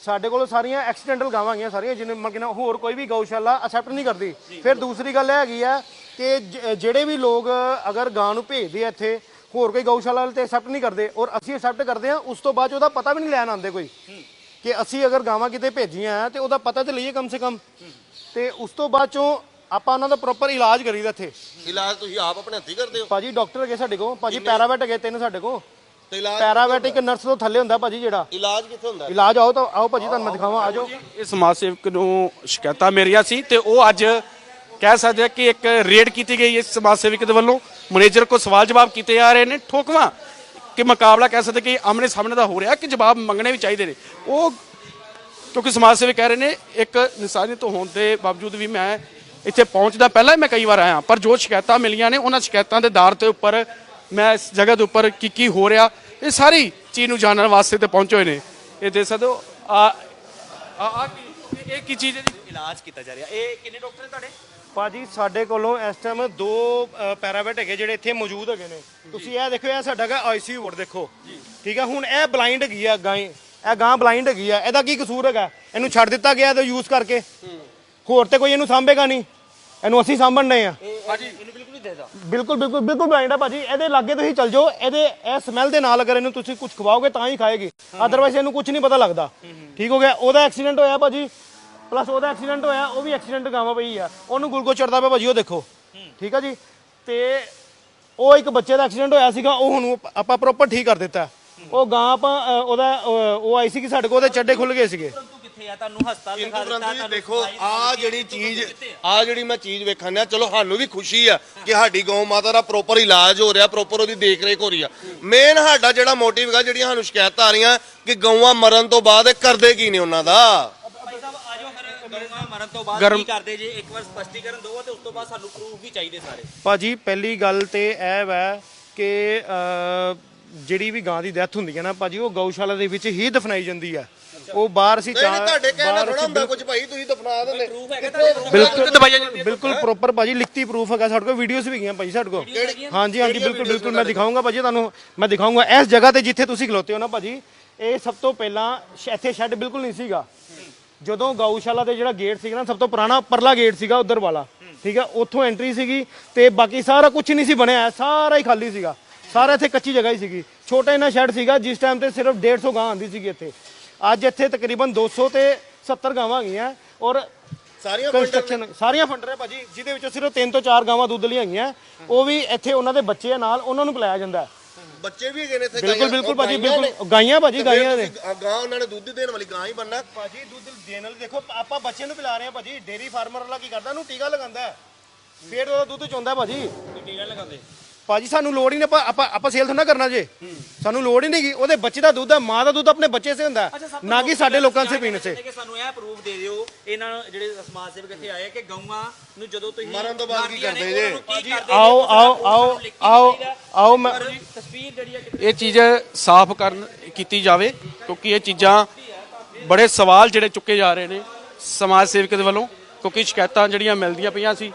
ਸਾਡੇ ਕੋਲ ਸਾਰੀਆਂ ਐਕਸੀਡੈਂਟਲ ਗਾਵਾਂ ਹੈਗੀਆਂ ਸਾਰੀਆਂ ਜਿਹਨੇ ਮਤਲਬ ਕਿ ਹੋਰ ਕੋਈ ਵੀ ਗਊਸ਼ਾਲਾ ਅਸੈਪਟ ਨਹੀਂ ਕਰਦੀ। ਫਿਰ ਦੂਸਰੀ ਗੱਲ ਇਹ ਹੈਗੀ ਆ ਕਿ ਜਿਹੜੇ ਵੀ ਲੋਕ ਅਗਰ ਗਾਂ ਨੂੰ ਭੇਜਦੇ ਆ ਇੱਥੇ ਹੋਰ ਕੋਈ ਗਊਸ਼ਾਲਾ ਵਾਲੇ ਤੇ ਅਸੈਪਟ ਨਹੀਂ ਕਰਦੇ ਔਰ ਅਸੀਂ ਅਸੈਪਟ ਕਰਦੇ ਆ ਉਸ ਤੋਂ ਬਾਅਦ 'ਚ ਉਹਦਾ ਪਤਾ ਵੀ ਨਹੀਂ ਲੈਣ ਆਉਂਦੇ ਕੋਈ। ਕਿ ਅਸੀਂ ਅਗਰ ਗਾਵਾਂ ਕਿਤੇ ਭੇਜੀਆਂ ਆ ਤੇ ਉਹਦਾ ਪਤਾ ਤੇ ਲਈਏ ਕਮ ਸੇ ਕਮ। ਤੇ ਉਸ ਤੋਂ ਬਾਅਦ ਚੋਂ ਆਪਾਂ ਉਹਨਾਂ ਦਾ ਪ੍ਰੋਪਰ ਇਲਾਜ ਕਰੀਦਾ ਇੱਥੇ। ਇਲਾਜ ਤੁਸੀਂ ਆਪ ਆਪਣੇ ਹੱਥੀਂ ਕਰਦੇ ਹੋ? ਭਾਜੀ ਡਾਕਟਰ ਹੈਗੇ ਸਾਡੇ ਕੋਲ ਭਾਜੀ ਪੈਰਾਵੈਟ ਹੈਗੇ ਤਿੰਨ ਸਾਡੇ ਕੋਲ। ਤੇ ਇਲਾਜ ਪੈਰਾਵੈਟ ਇੱਕ ਨਰਸ ਤੋਂ ਥੱਲੇ ਹੁੰਦਾ ਭਾਜੀ ਜਿਹੜਾ। ਇਲਾਜ ਕਿੱਥੇ ਹੁੰਦਾ? ਇਲਾਜ ਆਓ ਤਾਂ ਆਓ ਭਾਜੀ ਤੁਹਾਨੂੰ ਮੈਂ ਦਿਖਾਵਾਂ ਆਜੋ ਇਹ ਸਮਾਜ ਸੇਵਕ ਨੂੰ ਸ਼ਿਕਾਇਤਾਂ ਮੇਰੀਆਂ ਸੀ ਤੇ ਉਹ ਅੱਜ ਕਹਿ ਸਕਦੇ ਆ ਕਿ ਇੱਕ ਰੇਡ ਕੀਤੀ ਗਈ ਇਸ ਸਮਾਜ ਸੇਵਕ ਦੇ ਵੱਲੋਂ। ਮੈਨੇਜਰ ਕੋ ਸਵਾਲ ਜਵਾਬ ਕੀਤੇ ਜਾ ਰਹੇ ਨੇ। ਠੋਕਵਾ ਕਿ ਮੁਕਾਬਲਾ ਕਹਿ ਸਕਦੇ ਕਿ ਆਮਨੇ ਸਾਹਮਣੇ ਦਾ ਹੋ ਰਿਹਾ ਕਿ ਜਵਾਬ ਮੰਗਣੇ ਵੀ ਚਾਹੀਦੇ ਨੇ। ਉਹ ਕਿਉਂਕਿ ਸਮਾਜ ਸੇਵਕ ਕਹਿ ਰਹੇ ਨੇ ਇੱਕ ਇਨਸਾਨੀਅਤ ਹੋਣ ਦੇ ਬਾਵਜੂਦ ਵੀ ਮੈਂ ਇੱਥੇ ਪਹੁੰਚਦਾ ਪਹਿਲਾਂ ਹੀ ਮੈਂ ਕਈ ਵਾਰ ਆਇਆ ਪਰ ਜੋ ਸ਼ਿਕਾਇਤਾਂ ਮਿਲੀਆਂ ਨੇ ਉਹਨਾਂ ਸ਼ਿਕਾਇਤਾਂ ਦੇ ਆਧਾਰ ਤੇ ਉੱਪਰ ਮੈਂ ਇਸ ਜਗ੍ਹਾ ਦੇ ਉੱਪਰ ਕੀ ਕੀ ਹੋ ਰਿਹਾ ਇਹ ਸਾਰੀ ਚੀਜ਼ ਨੂੰ ਜਾਣਨ ਵਾਸਤੇ ਤੇ ਪਹੁੰਚੇ ਹੋਏ ਨੇ। ਇਹ ਦੇਖ ਸਕਦੇ ਹੋ ਆ ਆ ਕੀ- ਇਹ- ਕੀ ਚੀਜ਼ ਹੈ ਜੀ? ਇਲਾਜ ਕੀਤਾ ਜਾ ਰਿਹਾ। ਇਹ ਕਿੰਨੇ ਡਾਕਟਰ ਨੇ ਤੁਹਾਡੇ? ਭਾਜੀ ਸਾਡੇ ਕੋਲੋਂ ਇਸ ਟਾਈਮ ਦੋ ਪੈਰਾਵੈਟ ਹੈਗੇ ਜਿਹੜੇ ਇੱਥੇ ਮੌਜੂਦ ਹੈਗੇ ਨੇ। ਤੁਸੀਂ ਇਹ ਦੇਖੋ ਇਹ ਸਾਡਾ ਹੈਗਾ ਆਈਸੀਯੂ ਵਾਰਡ ਦੇਖੋ। ਠੀਕ ਹੈ ਹੁਣ ਇਹ ਬਲਾਈਂਡ ਹੈਗੀ ਆ ਗਾਂ ਇਹ ਗਾਂ ਬਲਾਈਂਡ ਹੈਗੀ ਆ। ਇਹਦਾ ਕੀ ਕਸੂਰ ਹੈਗਾ? ਇਹਨੂੰ ਛੱਡ ਦਿੱਤਾ ਗਿਆ ਇਹਦਾ ਯੂਜ਼ ਕਰਕੇ। ਹੋਰ ਤੇ ਕੋਈ ਇਹਨੂੰ ਸਾਂਭੇਗਾ ਨਹੀਂ। ਇਹਨੂੰ ਅਸੀਂ ਸਾਂਭਣ ਡਏ ਆ। ਹਾਂਜੀ ਇਹਨੂੰ ਬਿਲਕੁਲ ਨਹੀਂ ਦੇਦਾ ਬਿਲਕੁਲ ਬਿਲਕੁਲ ਬਿਲਕੁਲ ਬਲਾਈਂਡ ਆ ਭਾਜੀ। ਇਹਦੇ ਲਾਗੇ ਤੁਸੀਂ ਚੱਲ ਜਾਓ। ਇਹਦੇ ਇਹ ਸਮੈਲ ਦੇ ਨਾਲ ਅਗਰ ਇਹਨੂੰ ਤੁਸੀਂ ਕੁਝ ਖਵਾਓਗੇ ਤਾਂ ਹੀ ਖਾਏਗੀ। ਅਦਰਵਾਈਜ਼ ਇਹਨੂੰ ਕੁਝ ਨਹੀਂ ਪਤਾ ਲੱਗਦਾ। ਠੀਕ ਹੋ ਗਿਆ? ਉਹਦਾ ਐਕਸੀਡੈਂਟ ਹੋਇਆ ਭਾਜੀ। ਪਲੱਸ ਉਹਦਾ ਐਕਸੀਡੈਂਟ ਹੋਇਆ ਉਹ ਵੀ ਐਕਸੀਡੈਂਟ ਗਾਵਾਂ ਪਈ ਆ। ਉਹਨੂੰ ਗੁਲਗੋ ਚੜਦਾ ਪਿਆ ਭਾਜੀ ਉਹ ਦੇਖੋ। ਠੀਕ ਆ ਜੀ? ਤੇ ਉਹ ਇੱਕ ਬੱਚੇ ਦਾ ਐਕਸੀਡੈਂਟ ਹੋਇਆ ਸੀਗਾ ਉਹ ਹੁਣ ਆਪਾਂ ਪ੍ਰੋਪਰ ਠੀਕ ਕਰ ਦਿੱਤਾ। ਉਹ ਗਾਂ ਆਪਾਂ ਉਹਦਾ ਉਹ ਆਈ ਸੀ ਕਿ ਸਾਡੇ ਕੋਲ ਉਹਦੇ ਚੱਡੇ ਖੁੱਲ ਗਏ ਸੀਗੇ। ਕਿੱਥੇ ਆ ਤੁਹਾਨੂੰ ਹਸਪਤਾਲ ਦਿਖਾ ਦਿੱਤਾ ਤੁਹਾਨੂੰ ਦੇਖੋ ਦਵਾਈ ਆ ਦਿੱਤੀ, ਜਿਹੜੀ ਚੀਜ਼ ਕਿੱਥੇ ਆ? ਆ ਜਿਹੜੀ ਮੈਂ ਚੀਜ਼ ਵੇਖਣ ਆ ਚਲੋ ਸਾਨੂੰ ਵੀ ਖੁਸ਼ੀ ਆ ਕਿ ਸਾਡੀ ਗਊ ਮਾਤਾ ਦਾ ਪ੍ਰੋਪਰ ਇਲਾਜ ਹੋ ਰਿਹਾ ਪ੍ਰੋਪਰ ਉਹਦੀ ਦੇਖ ਰੇਖ ਹੋ ਰਹੀ ਆ। ਮੇਨ ਸਾਡਾ ਜਿਹੜਾ ਮੋਟਿਵ ਹੈਗਾ ਜਿਹੜੀਆਂ ਸਾਨੂੰ ਸ਼ਿਕਾਇਤਾਂ ਆ ਰਹੀਆਂ ਕਿ ਗਊਆਂ ਮਰਨ ਤੋਂ ਬਾਅਦ ਇਹ ਕਰਦੇ ਕੀ ਨੇ ਉਹਨਾਂ ਦਾ? ਭਾਈ ਸਾਹਿਬ ਆਜੋ ਫਿਰ ਮਰਨ ਤੋਂ ਬਾਅਦ ਗਰਮ- ਕੀ ਕਰਦੇ ਜੇ? ਇੱਕ ਵਾਰ ਸਪਸ਼ਟੀਕਰਨ ਦਿਓ ਤੇ ਉਸ ਤੋਂ ਬਾਅਦ ਸਾਨੂੰ ਪ੍ਰੂਫ ਵੀ ਚਾਹੀਦੇ ਸਾਰੇ। ਭਾਜੀ ਪਹਿਲੀ ਗੱਲ ਤੇ ਇਹ ਵੈ ਕਿ ਅ, ਜਿਹੜੀ ਵੀ ਗਾਂ ਦੀ ਡੈਥ ਹੁੰਦੀ ਹੈ ਨਾ ਭਾਜੀ ਉਹ ਗਊਸ਼ਾਲਾ ਦੇ ਵਿੱਚ ਹੀ ਦਫਨਾਈ ਜਾਂਦੀ ਹੈ। ਉਹ ਬਾਹਰ ਅਸੀਂ ਨਹੀਂ ਤੁਹਾਡੇ ਕਹਿਣਾ ਥੋੜਾ ਹੁੰਦਾ ਕੁਝ ਭਾਈ ਤੁਸੀਂ ਦਫਨਾ ਦਿੰਦੇ। ਪ੍ਰੂਫ ਹੈਗਾ ਤੁਹਾਡੇ ਬਿਲਕੁਲ ਦਵਾਈਆਂ ਜਾਂਦੀਆਂ ਬਿਲਕੁਲ ਪ੍ਰੋਪਰ ਭਾਜੀ ਲਿਖਤੀ ਪ੍ਰੂਫ ਹੈਗਾ ਸਾਡੇ ਕੋਲ ਵੀਡੀਓਜ਼ ਵੀ ਗਈਆਂ ਭਾਜੀ ਸਾਡੇ ਕੋਲ। ਹਾਂਜੀ ਹਾਂਜੀ ਬਿਲਕੁਲ ਬਿਲਕੁਲ ਮੈਂ ਦਿਖਾਊਂਗਾ ਭਾਜੀ ਤੁਹਾਨੂੰ ਮੈਂ ਦਿਖਾਊਂਗਾ ਇਸ ਜਗ੍ਹਾ ਤੇ ਜਿੱਥੇ ਤੁਸੀਂ ਖਲੋਤੇ ਹੋ ਨਾ ਭਾਜੀ ਇਹ ਸਭ ਤੋਂ ਪਹਿਲਾਂ ਸ਼- ਇੱਥੇ ਸ਼ੈੱਡ ਬਿਲਕੁਲ ਨਹੀਂ ਸੀਗਾ। ਜਦੋਂ ਗਊਸ਼ਾਲਾ ਦੇ ਜਿਹੜਾ ਗੇਟ ਸੀਗਾ ਨਾ ਸਭ ਤੋਂ ਪੁਰਾਣਾ ਪਰਲਾ ਗੇਟ ਸੀਗਾ ਉਧਰ ਵਾਲਾ। ਠੀਕ ਹੈ ਉੱਥੋਂ ਐਂਟਰੀ ਸੀਗੀ ਤੇ ਬਾਕੀ ਸਾਰਾ ਕੁਝ ਨਹੀਂ ਸੀ ਬਣਿਆ ਸਾਰਾ ਹੀ ਖਾਲੀ ਸੀਗਾ। ਸਾਰਾ ਇੱਥੇ ਕੱਚੀ ਜਗ੍ਹਾ ਹੀ ਸੀਗੀ। ਛੋਟਾ ਜਿਹਾ ਸ਼ੈੱਡ ਸੀਗਾ ਜਿਸ ਟਾਈਮ ਤੇ ਸਿਰਫ 150 ਗਾਂ ਆਂਦੀ ਸੀਗੀ ਇੱਥੇ। ਅੱਜ ਇੱਥੇ ਤਕਰੀਬਨ 200 ਤੇ 70 ਗਾਵਾਂ ਹੈਗੀਆਂ ਔਰ ਸਾਰੀਆਂ ਕੰਸਟਰਕਸ਼ਨ ਸਾਰੀਆਂ ਫੰਡਰ ਹੈ ਭਾਜੀ ਜਿਹਦੇ ਵਿੱਚੋਂ ਸਿਰਫ 3 ਤੋਂ 4 ਗਾਵਾਂ ਦੁੱਧ ਲਈ ਹੈਗੀਆਂ। ਉਹ ਵੀ ਇੱਥੇ ਉਹਨਾਂ ਦੇ ਬੱਚੇ ਆ ਨਾਲ ਉਹਨਾਂ ਨੂੰ ਪਿਲਾਇਆ ਜਾਂਦਾ ਹੈ। ਬੱਚੇ ਵੀ ਹੈਗੇ ਨੇ ਇੱਥੇ ਬਿਲਕੁਲ ਗਾਈਆਂ- ਬਿਲਕੁਲ ਭਾਜੀ ਗਾਈਆਂ ਨੇ। ਬਿਲਕੁਲ ਗਾਈਆਂ ਭਾਜੀ ਗਾਈਆਂ ਨੇ। ਗਾਂ ਉਹਨਾਂ ਨੇ ਦੁੱਧ ਦੇਣ ਵਾਲੀ ਗਾਂ ਹੀ ਬੰਨਾ ਭਾਜੀ ਦੁੱਧ ਦੇਣ ਵਾਲੇ ਦੇਖੋ ਆਪਾਂ ਬੱਚੇ ਨੂੰ ਪਿਲਾ ਰਹੇ ਹਾਂ ਭਾਜੀ। ਡੇਰੀ ਫਾਰਮਰ ਵਾਲਾ ਕੀ ਕਰਦਾ? ਉਹਨੂੰ ਟੀਕਾ ਲਗਾਉਂਦਾ। ਫਿਰ ਉਹਦਾ ਦੁੱਧ ਚੋਂਦਾ ਭਾਜੀ। ਟੀਕਾ ਲਗਾਉਂਦੇ? ਭਾਜੀ ਸਾਨੂੰ ਲੋੜ ਹੀ ਨਹੀਂ ਆਪਾਂ ਆਪਾਂ ਆਪਾਂ ਸੇਲ ਥੋੜਾ ਕਰਨਾ ਜੇ। ਸਾਨੂੰ ਲੋੜ ਹੀ ਨਹੀਂਗੀ। ਉਹਦੇ ਬੱਚੇ ਦਾ ਦੁੱਧ ਹੈ ਮਾਂ ਦਾ ਦੁੱਧ ਆਪਣੇ ਬੱਚੇ ਸੇ ਹੁੰਦਾ। ਹੈ, ਨਾ ਕਿ ਸਾਡੇ ਲੋਕਾਂ ਸੇ ਪੀਣ ਸੇ। ਕਿ ਸਾਨੂੰ ਇਹ ਪ੍ਰੂਫ ਦੇ ਦਿਓ ਇਹਨਾਂ ਜਿਹੜੇ ਸਮਾਜ ਸੇਵਕ ਇੱਥੇ ਆਏ ਕਿ ਗਊਆਂ ਨੂੰ ਜਦੋਂ ਤੁਸੀਂ ਮਰਨ ਤੋਂ ਬਾਅਦ ਕੀ ਕਰਦੇ ਕਰਦੇ ਆਓ? ਆਓ ਆਓ ਆਓ। ਆਓ ਮੈਂ ਤਸਵੀਰ ਜਿਹੜੀ ਹੈ ਇਹ ਚੀਜ਼ ਸਾਫ਼ ਕਰਨ ਕੀਤੀ ਜਾਵੇ ਕਿਉਂਕਿ ਇਹ ਚੀਜ਼ਾਂ ਬੜੇ ਸਵਾਲ ਜਿਹੜੇ ਚੁੱਕੇ ਜਾ ਰਹੇ ਨੇ ਸਮਾਜ ਸੇਵਕ ਦੇ ਵੱਲੋਂ ਕਿਉਂਕਿ ਸ਼ਿਕਾਇਤਾਂ ਜਿਹੜੀਆਂ ਮਿਲਦੀਆਂ ਪਈਆਂ ਸੀ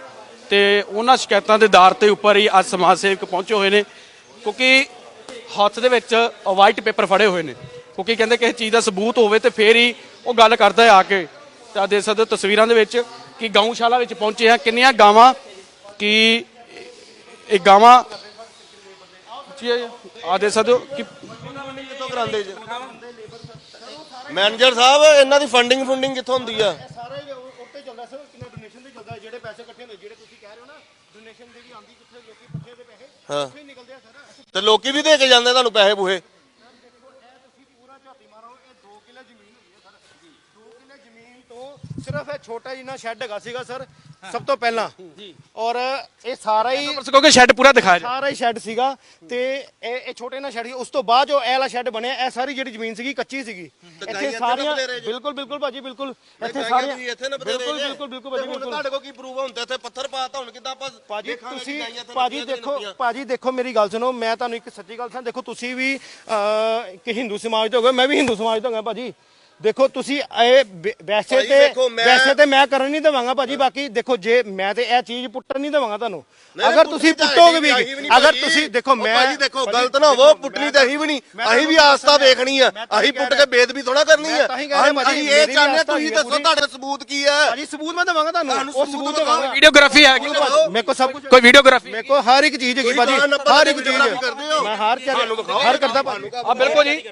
ਤੇ ਉਹਨਾਂ ਸ਼ਿਕਾਇਤਾਂ ਦੇ ਦਾਰ ਤੇ ਉੱਪਰ ਹੀ ਅੱਜ ਸਮਾਜ ਸੇਵਕ ਪਹੁੰਚੇ ਹੋਏ ਨੇ, ਕਿਉਂਕਿ ਹੱਥ ਦੇ ਵਿੱਚ ਵਾਈਟ ਪੇਪਰ ਫੜੇ ਹੋਏ ਨੇ, ਕਿਉਂਕਿ ਕਹਿੰਦੇ ਕਿਸੇ ਚੀਜ਼ ਦਾ ਸਬੂਤ ਹੋਵੇ ਤੇ ਫੇਰ ਹੀ ਉਹ ਗੱਲ ਕਰਦਾ ਹੈ ਆ ਕੇ। ਤਾਂ ਦੇਖ ਸਕਦੇ ਹੋ ਤਸਵੀਰਾਂ ਦੇ ਵਿੱਚ ਕਿ ਗਊਸ਼ਾਲਾ ਵਿੱਚ ਪਹੁੰਚੇ ਆ, ਕਿੰਨੀਆਂ ਗਾਵਾਂ ਕਿ ਇਹ ਗਾਵਾਂ ਠੀਕ ਹੈ ਆ ਦੇ ਸਕਦੇ ਹੋ ਕਿ ਕਿੱਥੋਂ ਕਰਾਉਂਦੇ ਜੀ ਮੈਨੇਜਰ ਸਾਹਿਬ, ਇਹਨਾਂ ਦੀ ਫੰਡਿੰਗ ਫੰਡਿੰਗ ਕਿੱਥੋਂ ਹੁੰਦੀ ਆ ਸਾਰਾ ਹੀ ਉੱਤੇ ਚੱਲਦਾ ਸਰ ਕਿੰਨਾ ਡੋਨੇਸ਼ਨ ਤੇ ਚੱਲਦਾ ਜਿਹੜੇ ਪੈਸੇ ਇਕੱਠੇ ਹੁੰਦੇ ਜਿਹੜੇ ਤੁਸੀਂ ਕਹਿ ਰਹੇ ਹੋ ਨਾ ਕਿੱਥੇ ਲੋਕੀ ਪੱਠੇ ਦੇ ਪੈਸੇ ਹਾਂ। ਉੱਥੇ ਹੀ ਨਿਕਲਦੇ ਆ ਸਰ। ਤੇ ਲੋਕੀ ਵੀ ਦੇ ਕੇ ਜਾਂਦੇ ਤੁਹਾਨੂੰ ਪੈਸੇ ਪੂਹੇ? ਤੁਸੀਂ ਪੂਰਾ ਝਾਤੀ ਮਾਰੋ ਇਹ 2 ਕਿੱਲੇ ਜ਼ਮੀਨ ਹੋਈ ਹੈ ਸਰ। 2 ਕਿੱਲੇ ਜ਼ਮੀਨ ਤੋਂ ਸਿਰਫ ਇਹ ਛੋਟਾ ਜਿਹਾ ਸ਼ੈੱਡ ਹੈਗਾ ਸੀਗਾ ਸਰ ਸਭ ਤੋਂ ਪਹਿਲਾਂ। ਜੀ। ਔਰ ਇਹ ਸਾਰਾ ਹੀ ਕਿਉਂਕਿ ਸ਼ੈੱਡ ਪੂਰਾ ਦਿਖਾਇਆ ਜਾ ਸਾਰਾ ਹੀ ਸ਼ੈੱਡ ਸੀਗਾ ਤੇ ਇਹ ਇਹ ਛੋਟੇ ਨਾਲ ਸ਼ੈੱਡ ਸੀ। ਉਸ ਤੋਂ ਬਾਅਦ ਜੋ ਇਹ ਵਾਲਾ ਸ਼ੈੱਡ ਬਣਿਆ ਇਹ ਸਾਰੀ ਜਿਹੜੀ ਜ਼ਮੀਨ ਸੀਗੀ ਕੱਚੀ ਸੀਗੀ। ਇੱਥੇ ਸਾਰੀਆਂ। ਬਿਲਕੁਲ ਬਿਲਕੁਲ ਭਾਜੀ ਬਿਲਕੁਲ। ਇੱਥੇ ਸਾਰੀਆਂ ਇੱਥੇ ਨਾ ਬਥੇਰੇ ਬਿਲਕੁਲ। ਬਿਲਕੁਲ ਬਿਲਕੁਲ ਭਾਜੀ ਬਿਲਕੁਲ। ਤੁਹਾਡੇ ਕੋਲ ਕੀ ਪ੍ਰੂਫ ਹੁੰਦਾ ਇੱਥੇ ਪੱਥਰ ਪਾਤਾ ਹੁਣ ਕਿੱਦਾਂ ਆਪਾਂ ਭਾਜੀ ਤੁਸੀਂ ਭਾਜੀ ਦੇਖੋ। ਭਾਜੀ ਦੇਖੋ ਮੇਰੀ ਗੱਲ ਸੁਣੋ ਮੈਂ ਤੁਹਾਨੂੰ ਇੱਕ ਸੱਚੀ ਗੱਲ ਸਾਂ ਦੇਖੋ ਤੁਸੀਂ ਵੀ ਅਹ, ਕਿ ਹਿੰਦੂ ਸਮਾਜ ਤੋਂ ਹੋ ਗਏ ਮੈਂ ਵੀ ਹਿੰਦੂ ਸਮਾਜ ਤੋਂ ਹਾਂ ਭਾਜੀ। ਦੇਖੋ ਤੁਸੀਂ ਇਹ ਵ- ਵੈਸੇ ਭਾਜੀ ਤੇ ਮੈਂ- ਵੈਸੇ ਤੇ ਮੈਂ ਕਰਨ ਨਹੀਂ ਦੇਵਾਂਗਾ ਭਾਜੀ ਬਾਕੀ ਦੇਖੋ ਜੇ ਮੈਂ ਤੇ ਇਹ ਚੀਜ਼ ਪੁੱਟਣ ਨਹੀਂ ਦੇਵਾਂਗਾ ਤੁਹਾਨੂੰ। ਨਹੀਂ, ਅਗਰ ਪੁੱਟਣੀ ਤੁਸੀਂ ਤਾਂ ਪੁੱਟੋਗੇ ਵੀ ਨਹੀਂ ਅਗਰ ਭਾਜੀ। ਤੁਸੀਂ ਦੇਖੋ ਉਹ ਮੈਂ ਭਾਜੀ ਦੇਖੋ ਭਾਜੀ, ਗਲਤ ਨਾ ਹੋਵੋ ਪੁੱਟਣੀ ਤਾਂ- ਅਸੀਂ ਵੀ ਨਹੀਂ। ਮੈਂ ਅਸੀਂ ਵੀ ਆਸਤਾ ਵੇਖਣੀ ਆ। ਮੈਂ ਤਾਂ ਅਸੀਂ ਪੁੱਟ ਕੇ ਬੇਦਬੀ ਥੋੜਾ ਕਰਨੀ ਮੈਂ ਆ। ਤਾਂ ਹੀ ਕਹਿ ਰਿਹਾ ਭਾਜੀ, ਅਸੀਂ ਇਹ ਮੇਰੀ ਚਾਹੁੰਦੇ ਹਾਂ, ਤੁਸੀਂ ਦੱਸੋ ਪੂਰੀ। ਤੁਹਾਡੇ ਸਬੂਤ ਕੀ ਹੈ? ਭਾਜੀ ਸਬੂਤ ਮੈਂ ਦੇਵਾਂਗਾ ਤੁਹਾਨੂੰ। ਤੁਹਾਨੂੰ ਉਹ ਸਬੂਤ ਸਬੂਤ। ਦੇਵਾਂਗਾ। ਵੀਡੀਓਗ੍ਰਾਫੀ ਹੈ ਕਿ ਮੇਰੇ ਕੋਲ ਸਭ ਕੁਝ ਕੋਈ ਵੀਡੀਓਗ੍ਰਾਫੀ ਮੇਰੇ ਕੋਲ ਹਰ ਇੱਕ ਚੀਜ਼ ਹੈਗੀ ਭਾਜੀ ਗਾਣਾ ਹਰ ਇੱਕ ਵੀਡੀਓਗ੍ਰਾਫੀ ਚੀਜ਼ ਕਰਦੇ ਹੋ। ਮੈਂ ਹਰ ਤੁਹਾਨੂੰ ਵਿਖਾਓ। ਹਰ ਕਰਦਾ ਭਾਜੀ। ਆ ਬਿਲਕੁਲ ਜੀ।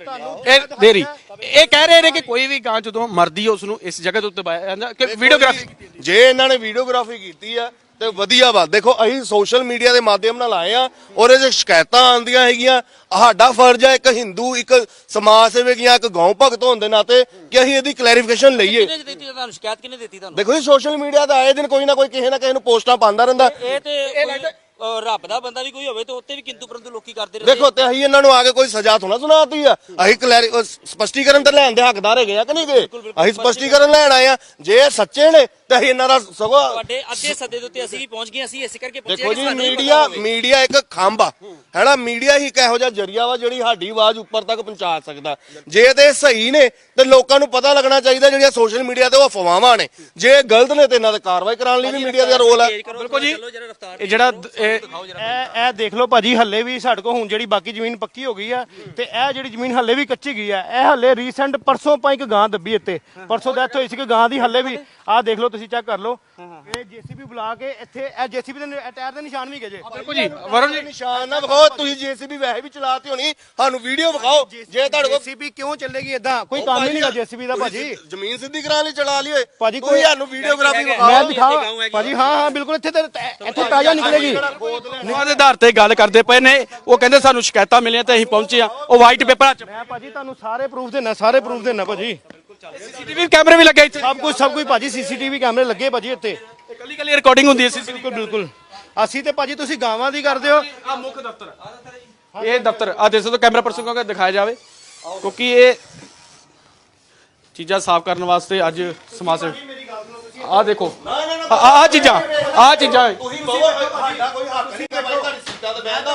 ਇਹ ਦੇਰੀ। ਇਹ ਕਹਿ ਰਹੇ ਨੇ ਕਿ ਕੋਈ ਵੀ ਗਾਂ ਜਦੋਂ ਮਰਦੀ ਹੈ ਉਸ ਨੂੰ ਇਸ ਜਗ੍ਹਾ ਦੇ ਉੱਤੇ ਪਾਇਆ ਜਾਂਦਾ ਕਿ ਵੀਡੀਓਗ੍ਰਾਫੀ ਜੇ ਇਹਨਾਂ ਨੇ ਵੀਡੀਓਗ੍ਰਾਫੀ ਕੀਤੀ ਆ ਤੇ ਵਧੀਆ ਵਾ। ਦੇਖੋ ਅਸੀਂ ਸੋਸ਼ਲ ਮੀਡੀਆ ਦੇ ਮਾਧਿਅਮ ਨਾਲ ਆਏ ਆ ਔਰ ਇਹ ਸ਼ਿਕਾਇਤਾਂ ਆਉਂਦੀਆਂ ਹੈਗੀਆਂ। ਸਾਡਾ ਫਰਜ਼ ਹੈ ਇੱਕ ਹਿੰਦੂ ਇੱਕ ਸਮਾਜ ਸੇਵਕ ਜਾਂ ਇੱਕ ਗਊ ਭਗਤ ਹੋਣ ਦੇ ਨਾਤੇ ਕਿ ਅਸੀਂ ਇਹਦੀ ਕਲੈਰੀਫਿਕੇਸ਼ਨ ਲਈਏ। ਕਿਹਨੇ ਦਿੱਤੀ ਤੁਹਾਨੂੰ? ਸ਼ਿਕਾਇਤ ਕਿਹਨੇ ਦਿੱਤੀ ਤੁਹਾਨੂੰ? ਦੇਖੋ ਜੀ ਸੋਸ਼ਲ ਮੀਡੀਆ ਤੇ ਆਏ ਦਿਨ ਕੋਈ ਨਾ ਕੋਈ ਕਿਸੇ ਨਾ ਕਿਸੇ ਨੂੰ ਪੋਸਟਾਂ ਪਾਉਂਦਾ ਰਹਿੰਦਾ। ਇਹ ਤੇ ਕੋਈ, ਅਹ, ਰੱਬ ਦਾ ਬੰਦਾ ਵੀ ਕੋਈ ਹੋਵੇ ਤੇ ਉੱਤੇ ਵੀ ਕਿੰਤੂ ਪਰੰਤੂ ਲੋਕੀ ਕਰਦੇ ਰਹਿੰਦੇ ਦੇਖੋ ਤੇ ਅਸੀਂ ਇਹਨਾਂ ਨੂੰ ਆ ਕੇ ਕੋਈ ਸਜ਼ਾ ਥੋੜਾ ਸੁਣਾਤੀ ਆ। ਅਸੀਂ ਕਲੈਰੀ ਉਹ ਸਪਸ਼ਟੀਕਰਨ ਤੇ ਲੈਣ ਦੇ ਹੱਕਦਾਰ ਹੈਗੇ ਆ ਕਿ ਨਹੀਂ ਗਏ ਅਸੀਂ ਸਪਸ਼ਟੀਕਰਨ ਲੈਣ ਆਏ ਆ। ਜੇ ਇਹ ਸੱਚੇ ਨੇ ਤੇ ਇਹਨਾਂ ਦਾ ਸਗੋਂ ਤੁਹਾਡੇ ਅੱਧੇ ਸੱਦੇ ਦੇ ਉੱਤੇ ਅਸੀਂ ਵੀ ਪਹੁੰਚ ਗਏ ਅਸੀਂ ਇਸੇ ਕਰਕੇ ਪਹੁੰਚੇ ਦੇਖੋ ਜੀ ਮੀਡੀਆ। ਮੀਡੀਆ ਇੱਕ ਖੰਭ ਆ ਹੈਨਾ ਮੀਡੀਆ ਹੀ ਇੱਕ ਇਹੋ ਜਿਹਾ ਜਰੀਆ ਵਾ ਜਿਹੜੀ ਸਾਡੀ ਆਵਾਜ਼ ਉੱਪਰ ਤੱਕ ਪਹੁੰਚਾ ਸਕਦਾ। ਜੇ ਤੇ ਸਹੀ ਨੇ ਤੇ ਲੋਕਾਂ ਨੂੰ ਪਤਾ ਲੱਗਣਾ ਚਾਹੀਦਾ ਜਿਹੜੀਆਂ ਸੋਸ਼ਲ ਮੀਡੀਆ ਤੇ ਉਹ ਅਫਵਾਹਾਂ ਨੇ। ਜੇ ਇਹ ਗਲਤ ਨੇ ਤੇ ਇਹਨਾਂ ਤੇ ਕਾਰਵਾਈ ਕਰਾਉਣ ਲਈ ਵੀ ਮੀਡੀਆ ਦਾ ਰੋਲ ਹੈ। ਤੇਜ਼ ਕਰੋ, ਬਿਲਕੁਲ ਜੀ। ਚਲੋ ਜਰਾ ਰਫਤਾਰ ਇਹ ਜਿਹੜਾ ਇਹ ਇਹ ਇਹ ਦੇਖ ਲਓ ਭਾਜੀ ਹੱਲੇ ਵੀ ਸਾਡੇ ਕੋਲ ਹੁਣ ਜਿਹੜੀ ਬਾਕੀ ਜ਼ਮੀਨ ਪੱਕੀ ਹੋ ਗਈ ਆ ਤੇ ਇਹ ਜਿਹੜੀ ਜ਼ਮੀਨ ਹੱਲੇ ਵੀ ਕੱਚੀ ਗਈ ਆ ਇਹ ਹੱਲੇ ਰੀਸੈਂਟ ਪਰਸੋਂ ਪਾ ਇੱਕ ਗਾਂ ਦੱਬੀ ਇੱਥੇ। ਪਰਸੋਂ ਡੈਥ ਹੋਈ ਸੀ ਕਿ ਗਾਂ ਦੀ ਹੱਲੇ ਵੀ ਆਹ ਦੇਖ ਲਓ ਤੁਸੀਂ ਚੈੱਕ ਕਰ ਲਓ। ਇਹ ਜੀਸੀਬੀ ਬੁਲਾ ਕੇ ਇੱਥੇ ਇਹ ਜੀਸੀਬੀ ਦੇ ਟਾਇਰ ਦੇ ਨਿਸ਼ਾਨ ਵੀ ਗਏ ਜੇ। ਬਿਲਕੁਲ ਜੀ। ਵਰੁਣ ਜੀ। ਨਿਸ਼ਾਨ ਨਾ ਵਿਖਾਓ ਤੁਸੀਂ ਜੀਸੀਬੀ ਵੈਸੇ ਵੀ ਚਲਾਤੀ ਹੋਣੀ ਸਾਨੂੰ ਵੀਡੀਓ ਵਿਖਾਓ ਜੇ ਤੁਹਾਡੇ ਕੋਲ ਜੀਸੀਬੀ ਕਿਉਂ ਚੱਲੇਗੀ ਇਦਾਂ ਕੋਈ ਕੰਮ ਹੀ ਨਹੀਂਗਾ ਜੀਸੀਬੀ ਦਾ ਭਾਜੀ। ਜ਼ਮੀਨ ਸਿੱਧੀ ਕਰਾਉਣ ਲਈ ਚਲਾ ਲਈ ਓਏ। ਭਾਜੀ ਕੋਈ- ਸਾਨੂੰ ਵੀਡੀਓਗ੍ਰਾਫੀ ਵਿਖਾਓ। ਮੈਂ ਦਿਖਾ ਹੈਗੀ ਭਾਜੀ ਹਾਂ ਹਾਂ ਬਿਲਕੁਲ ਇੱਥੇ ਤੇ ਇੱਥੇ ਤਾਜ਼ਾ ਨਿਕਲੇਗੀ। ਉਹਨਾਂ ਦੇ ਆਧਾਰ ਤੇ ਗੱਲ ਕਰਦੇ ਪਏ ਨੇ। ਉਹ ਕਹਿੰਦੇ ਸਾਨੂੰ ਸ਼ਿਕਾਇਤਾਂ ਮਿਲੀਆਂ ਤੇ ਅਸੀਂ ਪਹੁੰਚੇ ਆ ਉਹ ਵਾਈਟ ਪੇਪਰ ਚ ਮੈਂ ਭਾਜੀ ਤੁਹਾਨੂੰ ਸਾਰੇ ਪ੍ਰੂਫ ਦੇਣਾ ਸਾਰੇ ਪ੍ਰੂਫ ਦੇਣਾ ਭਾਜੀ। ਸੀਸੀਟੀਵੀ ਕੈਮਰੇ ਵੀ ਲੱਗੇ ਇੱਥੇ। ਸਭ ਕੁਝ ਸਭ ਕੁਝ ਭਾਜੀ ਸੀਸੀਟੀਵੀ ਕੈਮਰੇ ਲੱਗੇ ਭਾਜੀ ਇੱਥੇ। ਕੱਲੀ ਕੱਲੀ ਰਿਕਾਰਡਿੰਗ ਹੁੰਦੀ ਹੈ ਸੀਸੀਟੀਵੀ ਬਿਲਕੁਲ ਬਿਲਕੁਲ। ਅਸੀਂ ਤੇ ਭਾਜੀ ਤੁਸੀਂ ਗਾਵਾਂ ਦੀ ਕਰਦੇ ਹੋ। ਆ ਮੁੱਖ ਦਫ਼ਤਰ ਇਹ ਦਫ਼ਤਰ ਆ ਦੇਖ ਸਕਦੇ ਹੋ ਕੈਮਰਾ ਪਰਸਨ ਕਿਉਂਕਿ ਦਿਖਾਇਆ ਜਾਵੇ। ਕਿਉਂਕਿ ਇਹ ਚੀਜ਼ਾਂ ਸਾਫ਼ ਕਰਨ ਵਾਸਤੇ ਅੱਜ ਸਮਾਜ ਆ ਦੇਖੋ। ਆ ਚੀਜ਼ਾਂ ਆ ਚੀਜ਼ਾਂ। ਤੁਸੀਂ ਬਹੁਤ ਸਾਡਾ ਕੋਈ ਹੱਕ ਨਹੀਂ ਹੈ ਬਾਈ ਤੁਹਾਡੀ ਸੀਟਾਂ ਤੇ ਬਹਿਣ ਦਾ।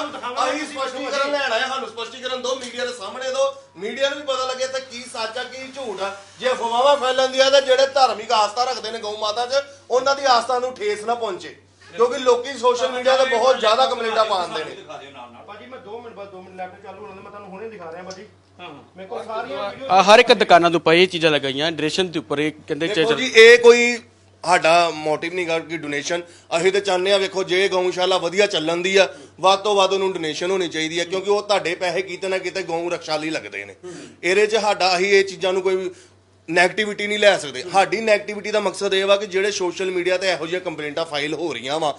ਅਸੀਂ ਸਪਸ਼ਟੀਕਰਨ ਲੈਣ ਆਏ ਸਾਨੂੰ ਸਪਸ਼ਟੀਕਰਨ ਦਿਓ ਮੀਡੀਆ ਦੇ ਸਾਹਮਣੇ ਦਿਓ। ਮੀਡੀਆ ਨੂੰ ਵੀ ਪਤਾ ਲੱਗੇ ਤੇ ਕੀ ਸੱਚ ਆ ਕੀ ਝੂਠ ਆ। ਜੇ ਅਫਵਾਹਾਂ ਫੈਲਣਦੀਆਂ ਤਾਂ ਜਿਹੜੇ ਧਾਰਮਿਕ ਆਸਥਾ ਰੱਖਦੇ ਨੇ ਗਊ ਮਾਤਾ 'ਚ ਉਹਨਾਂ ਦੀ ਆਸਥਾ ਨੂੰ ਠੇਸ ਨਾ ਪਹੁੰਚੇ। ਕਿਉਂਕਿ ਲੋਕੀ ਸੋਸ਼ਲ ਮੀਡੀਆ ਤੇ ਬਹੁਤ ਜ਼ਿਆਦਾ ਕੰਪਲੇਂਟਾਂ ਪਾਉਂਦੇ ਨੇ। ਭਾਜੀ ਮੈਂ 2 ਮਿੰਟ ਬਾਅਦ 2 ਮਿੰਟ ਲੈਪਟਾਪ ਚਾਲੂ ਹੋਣਾ ਮੈਂ ਤੁਹਾਨੂੰ ਹੁਣੇ ਦਿਖਾ ਰਿਹਾ ਭਾਜੀ। ਹਾਂ। ਮੇਰੇ ਕੋਲ ਸਾਰੀਆਂ ਵੀਡੀਓ ਆ ਹਰ ਇੱਕ ਦੁਕਾਨਾਂ ਦੇ ਉੱਪਰ ਇਹ ਚੀਜ਼ਾਂ ਲਗਾਈਆਂ ਡਰੇਸ਼ਨ ਦੇ ਉੱਪਰ ਇਹ ਕਹਿੰਦੇ ਦੇਖੋ ਚ- ਜੀ ਇਹ ਕੋਈ ਸਾਡਾ ਮੋਟਿਵ ਨਹੀਂ ਗਾ ਕਿ ਡੋਨੇਸ਼ਨ ਅਸੀਂ ਤੇ ਚਾਹੁੰਦੇ ਆ ਵੇਖੋ ਜੇ ਗਊਸ਼ਾਲਾ ਵਧੀਆ ਚੱਲਣ ਦੀ ਆ ਵੱਧ ਤੋਂ ਵੱਧ ਉਹਨੂੰ ਡੋਨੇਸ਼ਨ ਹੋਣੀ ਚਾਹੀਦੀ ਆ ਕਿਉਂਕਿ ਉਹ ਤੁਹਾਡੇ ਪੈਸੇ ਕਿਤੇ ਨਾ ਕਿਤੇ ਗਊ ਰਖਸ਼ਾ ਲਈ ਲੱਗਦੇ ਨੇ। ਇਹਦੇ 'ਚ ਸਾਡਾ ਅਸੀਂ ਇਹ ਚੀਜ਼ਾਂ ਨੂੰ ਕੋਈ ਨੈਗੇਟਿਵਿਟੀ ਨਹੀਂ ਲੈ ਸਕਦੇ। ਸਾਡੀ ਨੈਗੇਟਿਵਿਟੀ ਦਾ ਮਕਸਦ ਇਹ ਵਾ ਕਿ ਜਿਹੜੇ ਸੋਸ਼ਲ ਮੀਡੀਆ ਤੇ ਇਹੋ ਜਿਹੀਆਂ ਕੰਪਲੇਂਟਾਂ ਫਾਈਲ ਹੋ ਰਹੀਆਂ ਵਾ।